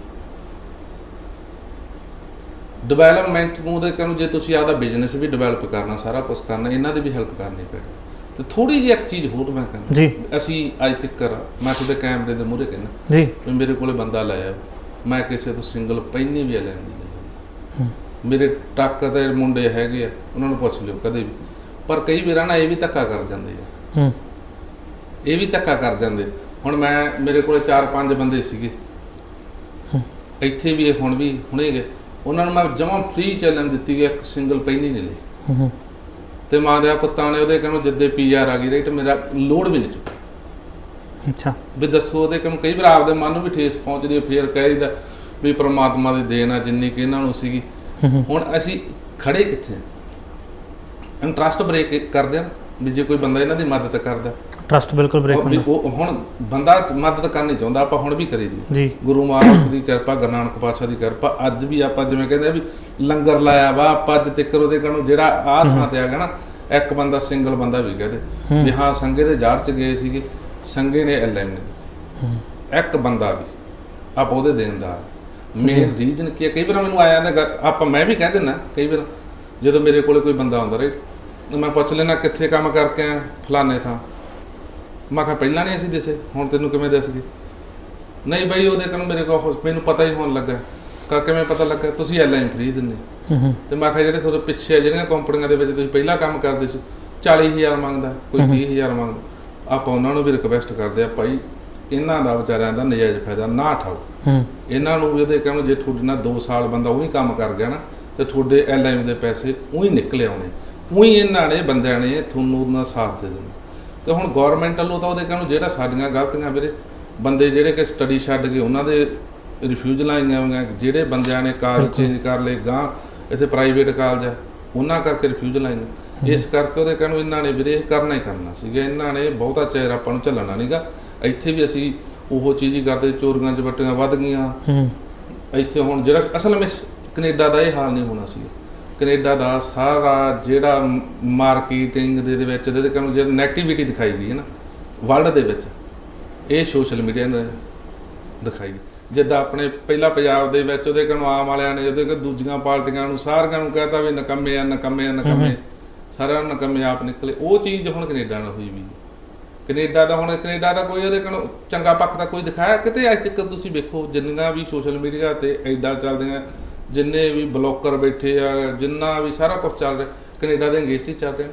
ਡਿਵੈਲਪਮੈਂਟ ਨੂੰ ਉਹਦੇ ਕਹਿੰਦੇ ਜੇ ਤੁਸੀਂ ਆਪਦਾ ਬਿਜ਼ਨਸ ਵੀ ਡਿਵੈਲਪ ਕਰਨਾ ਸਾਰਾ ਕੁਝ ਕਰਨਾ ਇਹਨਾਂ ਦੀ ਵੀ ਹੈਲਪ ਕਰਨੀ ਪੈਣੀ। ਤੇ ਥੋੜੀ ਜਿਹੀ ਇੱਕ ਚੀਜ਼ ਹੋਰ ਮੈਂ ਕਹਿੰਦਾ। ਜੀ। ਅਸੀਂ ਅੱਜ ਤੱਕ ਮੈਂ ਤੁਹਾਡੇ ਕੈਮਰੇ ਦੇ ਮੂਹਰੇ ਕਹਿੰਦਾ ਜੀ। ਵੀ ਮੇਰੇ ਕੋਲੇ ਬੰਦਾ ਲਾਇਆ ਮੈਂ ਕਿਸੇ ਤੋਂ ਸਿੰਗਲ ਪੈਨੀ ਵੀ ਲੈਣ ਨਹੀਂ ਮੇਰੇ ਟੱਕ ਦੇ ਮੁੰਡੇ ਹੈਗੇ ਆ ਉਹਨਾਂ ਨੂੰ ਪੁੱਛ ਲਿਓ ਕਦੇ ਵੀ। ਪਰ ਕਈ ਵਾਰ ਨਾ ਇਹ ਵੀ ਧੱਕਾ ਕਰ ਜਾਂਦੇ ਆ। ਹੂੰ। ਇਹ ਵੀ ਧੱਕਾ ਕਰ ਜਾਂਦੇ। ਹੁਣ ਮੈਂ ਮੇਰੇ ਕੋਲੇ 4-5 ਬੰਦੇ ਸੀਗੇ। ਇੱਥੇ ਵੀ ਹੁਣ ਵੀ ਹੁਣੇ ਗਏ। ਉਹਨਾਂ ਨੂੰ ਮੈਂ ਜਮਾਂ ਫ੍ਰੀ ਚੈਲੰਜ ਦਿੱਤੀ ਗਈ ਇੱਕ ਸਿੰਗਲ ਪੈਨੀ ਨਹੀਂ ਲਈ ਹੂੰ ਹੂੰ। ਤੇ ਮਾਂ ਦੇ ਪੁੱਤਾਂ ਨੇ ਉਹਦੇ ਕਹਿੰਦੇ ਜਿੱਦੇ ਪੀਆਰ ਆ ਗਈ ਰਾਈਟ ਮੇਰਾ ਲੋਡ ਵੀ ਨਹੀਂ ਚੁੱਕਾ। ਅੱਛਾ। ਵੀ ਦੱਸੋ ਉਹਦੇ ਕੋਲ ਕਈ ਵਾਰ ਆਪਦੇ ਮਨ ਨੂੰ ਵੀ ਠੇਸ ਪਹੁੰਚਦੀ ਹੈ ਫੇਰ ਕਹਿ ਦਿੰਦਾ ਵੀ ਪ੍ਰਮਾਤਮਾ ਦੀ ਦੇਣ ਆ ਜਿੰਨੀ ਕਿ ਇਹਨਾਂ ਨੂੰ ਸੀਗੀ। ਹੁਣ ਅਸੀਂ ਖੜੇ ਕਿੱਥੇ ਇੰਟਰਸਟ ਬ੍ਰੇਕ ਕਰਦੇ ਆ ਵੀ ਜੇ ਕੋਈ ਬੰਦਾ ਇਹਨਾਂ ਦੀ ਮਦਦ ਕਰਦਾ। ਟਰਸਟ ਬਿਲਕੁਲ ਬ੍ਰੇਕ ਹੁੰਦਾ। ਉਹ ਹੁਣ ਬੰਦਾ ਮਦਦ ਕਰਨੀ ਚਾਹੁੰਦਾ ਆਪਾਂ ਹੁਣ ਵੀ ਕਰੀਦੀ। ਜੀ। ਗੁਰੂ ਮਹਾਰਾਜ ਦੀ ਕਿਰਪਾ ਗੁਰੂ ਨਾਨਕ ਪਾਤਸ਼ਾਹ ਦੀ ਕਿਰਪਾ ਅੱਜ ਵੀ ਆਪਾਂ ਜਿਵੇਂ ਕਹਿੰਦੇ ਆ ਵੀ ਲੰਗਰ ਲਾਇਆ ਵਾ ਆਪਾਂ ਅੱਜ ਤੱਕ ਉਹਦੇ ਕਣੋਂ ਜਿਹੜਾ ਆਹ ਥਾਂ ਤੇ ਆ ਗਿਆ ਨਾ ਇੱਕ ਬੰਦਾ ਸਿੰਗਲ ਬੰਦਾ ਵੀ ਕਹਦੇ। ਵੀ ਹਾਂ ਸੰਗੇ ਦੇ ਜਾੜ ਚ ਗਏ ਸੀਗੇ ਸੰਗੇ ਨੇ ਐਲਐਮ ਨੇ ਦਿੱਤੀ। ਇੱਕ ਬੰਦਾ ਵੀ ਆਪਾਂ ਉਹਦੇ ਦੇਣਦਾਰ। ਮੇਨ ਰੀਜਨ ਕੀ ਹੈ? ਕਈ ਵਾਰ ਮੈਨੂੰ ਆਇਆ ਜਾਂਦਾ ਆਪਾਂ ਮੈਂ ਵੀ ਕਹਿ ਦਿੰਦਾ ਕਈ ਵਾਰ ਜਦੋਂ ਮੇਰੇ ਕੋਲੇ ਕੋਈ ਬੰਦਾ ਆਉਂਦਾ ਰੇ ਮੈਂ ਪੁੱਛ ਲੈਣਾ ਕਿੱਥੇ ਕੰਮ ਕਰਕੇ ਆ ਫਲਾਣੇ ਥਾਂ। ਮੈਂ ਕਿਹਾ ਪਹਿਲਾਂ ਨਹੀਂ ਅਸੀਂ ਦਿਸੇ ਹੁਣ ਤੈਨੂੰ ਕਿਵੇਂ ਦਿਸ ਗਏ ਨਹੀਂ ਬਾਈ ਉਹਦੇ ਕੋਲ ਮੇਰੇ ਕੋਲ ਉਸ- ਮੈਨੂੰ ਪਤਾ ਹੀ ਹੋਣ ਲੱਗਾ। ਕਾ ਕਿਵੇਂ ਪਤਾ ਲੱਗਾ? ਤੁਸੀਂ ਐਲਆਈਐਮ ਫ੍ਰੀ ਦਿੰਦੇ। ਹੂੰ ਤੇ ਮੈਂ ਕਿਹਾ ਜਿਹੜੇ ਤੁਹਾਡੇ ਪਿੱਛੇ ਆ ਜਿਹੜੀਆਂ ਕੰਪਨੀਆਂ ਦੇ ਵਿੱਚ ਤੁਸੀਂ ਪਹਿਲਾਂ ਕੰਮ ਕਰਦੇ ਸੀ 40000 ਮੰਗਦਾ ਕੋਈ 30000 ਮੰਗਦਾ। ਆਪਾਂ ਉਹਨਾਂ ਨੂੰ ਵੀ ਰਿਕਵੈਸਟ ਕਰਦੇ ਆ ਭਾਈ ਇਹਨਾਂ ਦਾ ਵਿਚਾਰਿਆਂ ਦਾ ਨਜਾਇਜ਼ ਫਾਇਦਾ ਨਾ ਉਠਾਓ ਹੂੰ। ਇਹਨਾਂ ਨੂੰ ਵੀ ਉਹਦੇ ਕਹਿੰਦੇ ਜੇ ਤੁਹਾਡੇ ਨਾਲ 2 ਸਾਲ ਬੰਦਾ ਉਹੀ ਕੰਮ ਕਰ ਗਿਆ ਨਾ ਤੇ ਤੁਹਾਡੇ ਐਲਆਈਐਮ ਦੇ ਪੈਸੇ ਉਹੀ ਨਿਕਲੇ ਆਉਣੇ। ਉਹੀ ਇਹਨਾਂ ਨੇ ਬੰਦਿਆਂ ਨੇ ਤੁਹਾਨੂੰ ਉਹਨਾਂ ਸਾਥ ਦੇ ਦੇਣਾ। ਤੇ ਹੁਣ ਗਵਰਨਮੈਂਟ ਵੱਲੋਂ ਤਾਂ ਉਹਦੇ ਕਹਿੰਦੇ ਜਿਹੜਾ ਸਾਡੀਆਂ ਗਲਤੀਆਂ ਵੀਰੇ ਬੰਦੇ ਜਿਹੜੇ ਕਿ ਸਟੱਡੀ ਛੱਡ ਗਏ ਉਹਨਾਂ ਦੇ ਰਿਫਿਊਜ਼ਲਾਂ ਆਈਆਂ ਹੋਈਆਂ ਜਿਹੜੇ ਬੰਦਿਆਂ ਨੇ ਕਾਲਜ ਚੇਂਜ ਕਰ ਲਏ ਗਾਂ ਇੱਥੇ ਪ੍ਰਾਈਵੇਟ ਕਾਲਜ ਆ ਉਹਨਾਂ ਕਰਕੇ ਰਿਫਿਊਜ਼ਲ ਆਈਆਂ ਇਸ ਕਰਕੇ ਉਹਦੇ ਕਹਿੰਦੇ ਇਹਨਾਂ ਨੇ ਵੀਰੇ ਕਰਨਾ ਹੀ ਕਰਨਾ ਸੀਗਾ ਇਹਨਾਂ ਨੇ ਬਹੁਤਾ ਚਿਰ ਆਪਾਂ ਨੂੰ ਝੱਲਣਾ ਨਹੀਂਗਾ ਇੱਥੇ ਵੀ ਅਸੀਂ ਉਹ ਚੀਜ਼ ਹੀ ਕਰਦੇ ਚੋਰੀਆਂ ਚਪੱਟੀਆਂ ਵੱਧ ਗਈਆਂ। ਹੂੰ। ਇੱਥੇ ਹੁਣ ਜਿਹੜਾ ਅਸਲ ਵਿੱਚ ਕੈਨੇਡਾ ਦਾ ਇਹ ਹਾਲ ਨਹੀਂ ਹੋਣਾ ਸੀ। ਕੈਨੇਡਾ ਦਾ ਸਾਰਾ ਜਿਹੜਾ ਮਾਰਕੀਟਿੰਗ ਦੇ ਵਿੱਚ ਇਹਦੇ ਕਹਿੰਦੇ ਜਿਹੜਾ ਨੈਗੇਟਿਵਿਟੀ ਦਿਖਾਈ ਗਈ ਹੈ ਨਾ ਵਰਲਡ ਦੇ ਵਿੱਚ, ਇਹ ਸੋਸ਼ਲ ਮੀਡੀਆ ਨੇ ਦਿਖਾਈ। ਜਿੱਦਾਂ ਆਪਣੇ ਪਹਿਲਾ ਪੰਜਾਬ ਦੇ ਵਿੱਚ ਉਹਦੇ ਕਹਿੰਦੇ ਆਮ ਵਾਲਿਆਂ ਨੇ ਜਦੋਂ ਕਹਿੰਦੇ ਦੂਜੀਆਂ ਪਾਰਟੀਆਂ ਨੂੰ ਸਾਰਿਆਂ ਨੂੰ ਕਹਤਾ ਵੀ ਨਕੰਮੇ ਆ ਨਕੰਮੇ ਆ, ਨਕੰਮੇ। ਸਾਰਿਆਂ ਨੂੰ ਨਕਮੇ ਆਪ ਨਿਕਲੇ। ਉਹ ਚੀਜ਼ ਹੁਣ ਕੈਨੇਡਾ ਨਾਲ ਹੋਈ ਵੀ ਹੈ। ਕੈਨੇਡਾ ਦਾ ਹੁਣ, ਕੈਨੇਡਾ ਦਾ ਕੋਈ ਉਹਦੇ ਕੋਲ ਚੰਗਾ ਪੱਖ ਤਾਂ ਕੋਈ ਦਿਖਾਇਆ? ਕਿਤੇ ਅੱਜ ਤੱਕ ਤੁਸੀਂ ਵੇਖੋ, ਜਿੰਨੀਆਂ ਵੀ ਸੋਸ਼ਲ ਮੀਡੀਆ ਤੇ ਐਡਾ ਚੱਲਦੀਆਂ ਜਿੰਨੇ ਵੀ ਬਲੌਕਰ ਬੈਠੇ ਆ ਜਿੰਨਾ ਵੀ ਸਾਰਾ ਕੁਝ ਚੱਲ ਰਿਹਾ ਕੈਨੇਡਾ ਦੇ ਅੰਗੇਸਟ ਹੀ ਚੱਲ ਰਹੇ।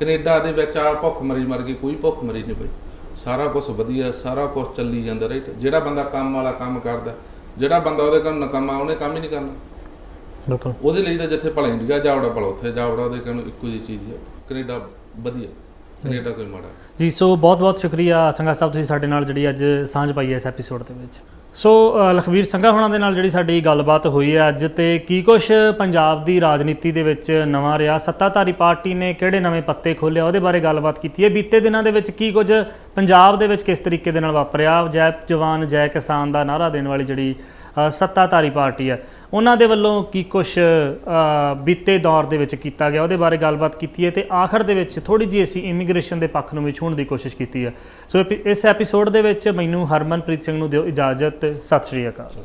ਕੈਨੇਡਾ ਦੇ ਵਿੱਚ ਆ ਭੁੱਖ ਮਰੀ ਮਰ ਗਈ ਕੋਈ ਭੁੱਖ ਮਰੀ ਨਹੀਂ ਬਈ ਸਾਰਾ ਕੁਝ ਵਧੀਆ ਸਾਰਾ ਕੁਝ ਚੱਲੀ ਜਾਂਦਾ ਰਾਈਟ ਜਿਹੜਾ ਬੰਦਾ ਕੰਮ ਵਾਲਾ ਕੰਮ ਕਰਦਾ ਜਿਹੜਾ ਬੰਦਾ ਉਹਦੇ ਕੋਲ ਨਕਮਾ ਉਹਨੇ ਕੰਮ ਹੀ ਨਹੀਂ ਕਰਨਾ। ਬਿਲਕੁਲ। ਉਹਦੇ ਲਈ ਤਾਂ ਜਿੱਥੇ ਭਲਾ ਇੰਡੀਆ ਜਾਵੜਾ ਭਲਾ ਉੱਥੇ ਜਾਵੜਾ ਉਹਦੇ ਕੋਲ ਇੱਕੋ ਜਿਹੀ ਚੀਜ਼ ਹੈ ਕੈਨੇਡਾ ਵਧੀਆ ਕੈਨੇਡਾ ਕੋਈ ਮਾੜਾ। ਜੀ ਸੋ ਬਹੁਤ ਬਹੁਤ ਸ਼ੁਕਰੀਆ ਸੰਘਾ ਸਾਹਿਬ ਤੁਸੀਂ ਸਾਡੇ ਨਾਲ ਜਿਹੜੀ ਅੱਜ ਸਾਂਝ ਪਾਈ ਹੈ ਇਸ ਐਪੀਸੋਡ ਦੇ ਵਿੱਚ। ਸੋ ਅ, ਲਖਵੀਰ ਸੰਘਾ ਹੋਣਾ ਦੇ ਨਾਲ ਜਿਹੜੀ ਸਾਡੀ ਗੱਲਬਾਤ ਹੋਈ ਹੈ ਅੱਜ ਤੇ ਕੀ ਕੁਝ ਪੰਜਾਬ ਦੀ ਰਾਜਨੀਤੀ ਦੇ ਵਿੱਚ ਨਵਾਂ ਰਿਹਾ? ਸੱਤਾਧਾਰੀ ਪਾਰਟੀ ਨੇ ਕਿਹੜੇ ਨਵੇਂ ਪੱਤੇ ਖੋਲ੍ਹਿਆ? ਉਹਦੇ ਬਾਰੇ ਗੱਲਬਾਤ ਕੀਤੀ ਹੈ। ਬੀਤੇ ਦਿਨਾਂ ਦੇ ਵਿੱਚ ਕੀ ਕੁਝ ਪੰਜਾਬ ਦੇ ਵਿੱਚ ਕਿਸ ਤਰੀਕੇ ਦੇ ਨਾਲ ਵਾਪਰਿਆ? ਜੈ ਜਵਾਨ ਜੈ ਕਿਸਾਨ ਦਾ ਨਾਰਾ ਦੇਣ ਵਾਲੀ ਜਿਹੜੀ ਸੱਤਾਧਾਰੀ ਪਾਰਟੀ ਹੈ। ਉਹਨਾਂ ਦੇ ਵੱਲੋਂ ਕੀ ਕੁਝ ਬੀਤੇ ਦੌਰ ਦੇ ਵਿੱਚ ਕੀਤਾ ਗਿਆ, ਉਹਦੇ ਬਾਰੇ ਗੱਲਬਾਤ ਕੀਤੀ ਹੈ ਤੇ ਆਖਰ ਦੇ ਵਿੱਚ ਥੋੜੀ ਜਿਹੀ ਅਸੀਂ ਇਮੀਗ੍ਰੇਸ਼ਨ ਦੇ ਪੱਖ ਨੂੰ ਵੀ ਛੂਹਣ ਦੀ ਕੋਸ਼ਿਸ਼ ਕੀਤੀ ਹੈ। ਸੋ ਇਸ ਐਪੀਸੋਡ ਦੇ ਵਿੱਚ ਮੈਨੂੰ ਹਰਮਨਪ੍ਰੀਤ ਸਿੰਘ ਨੂੰ ਦਿਓ ਇਜਾਜ਼ਤ। ਸਤਿ ਸ਼੍ਰੀ ਅਕਾਲ। ਅੱਛਾ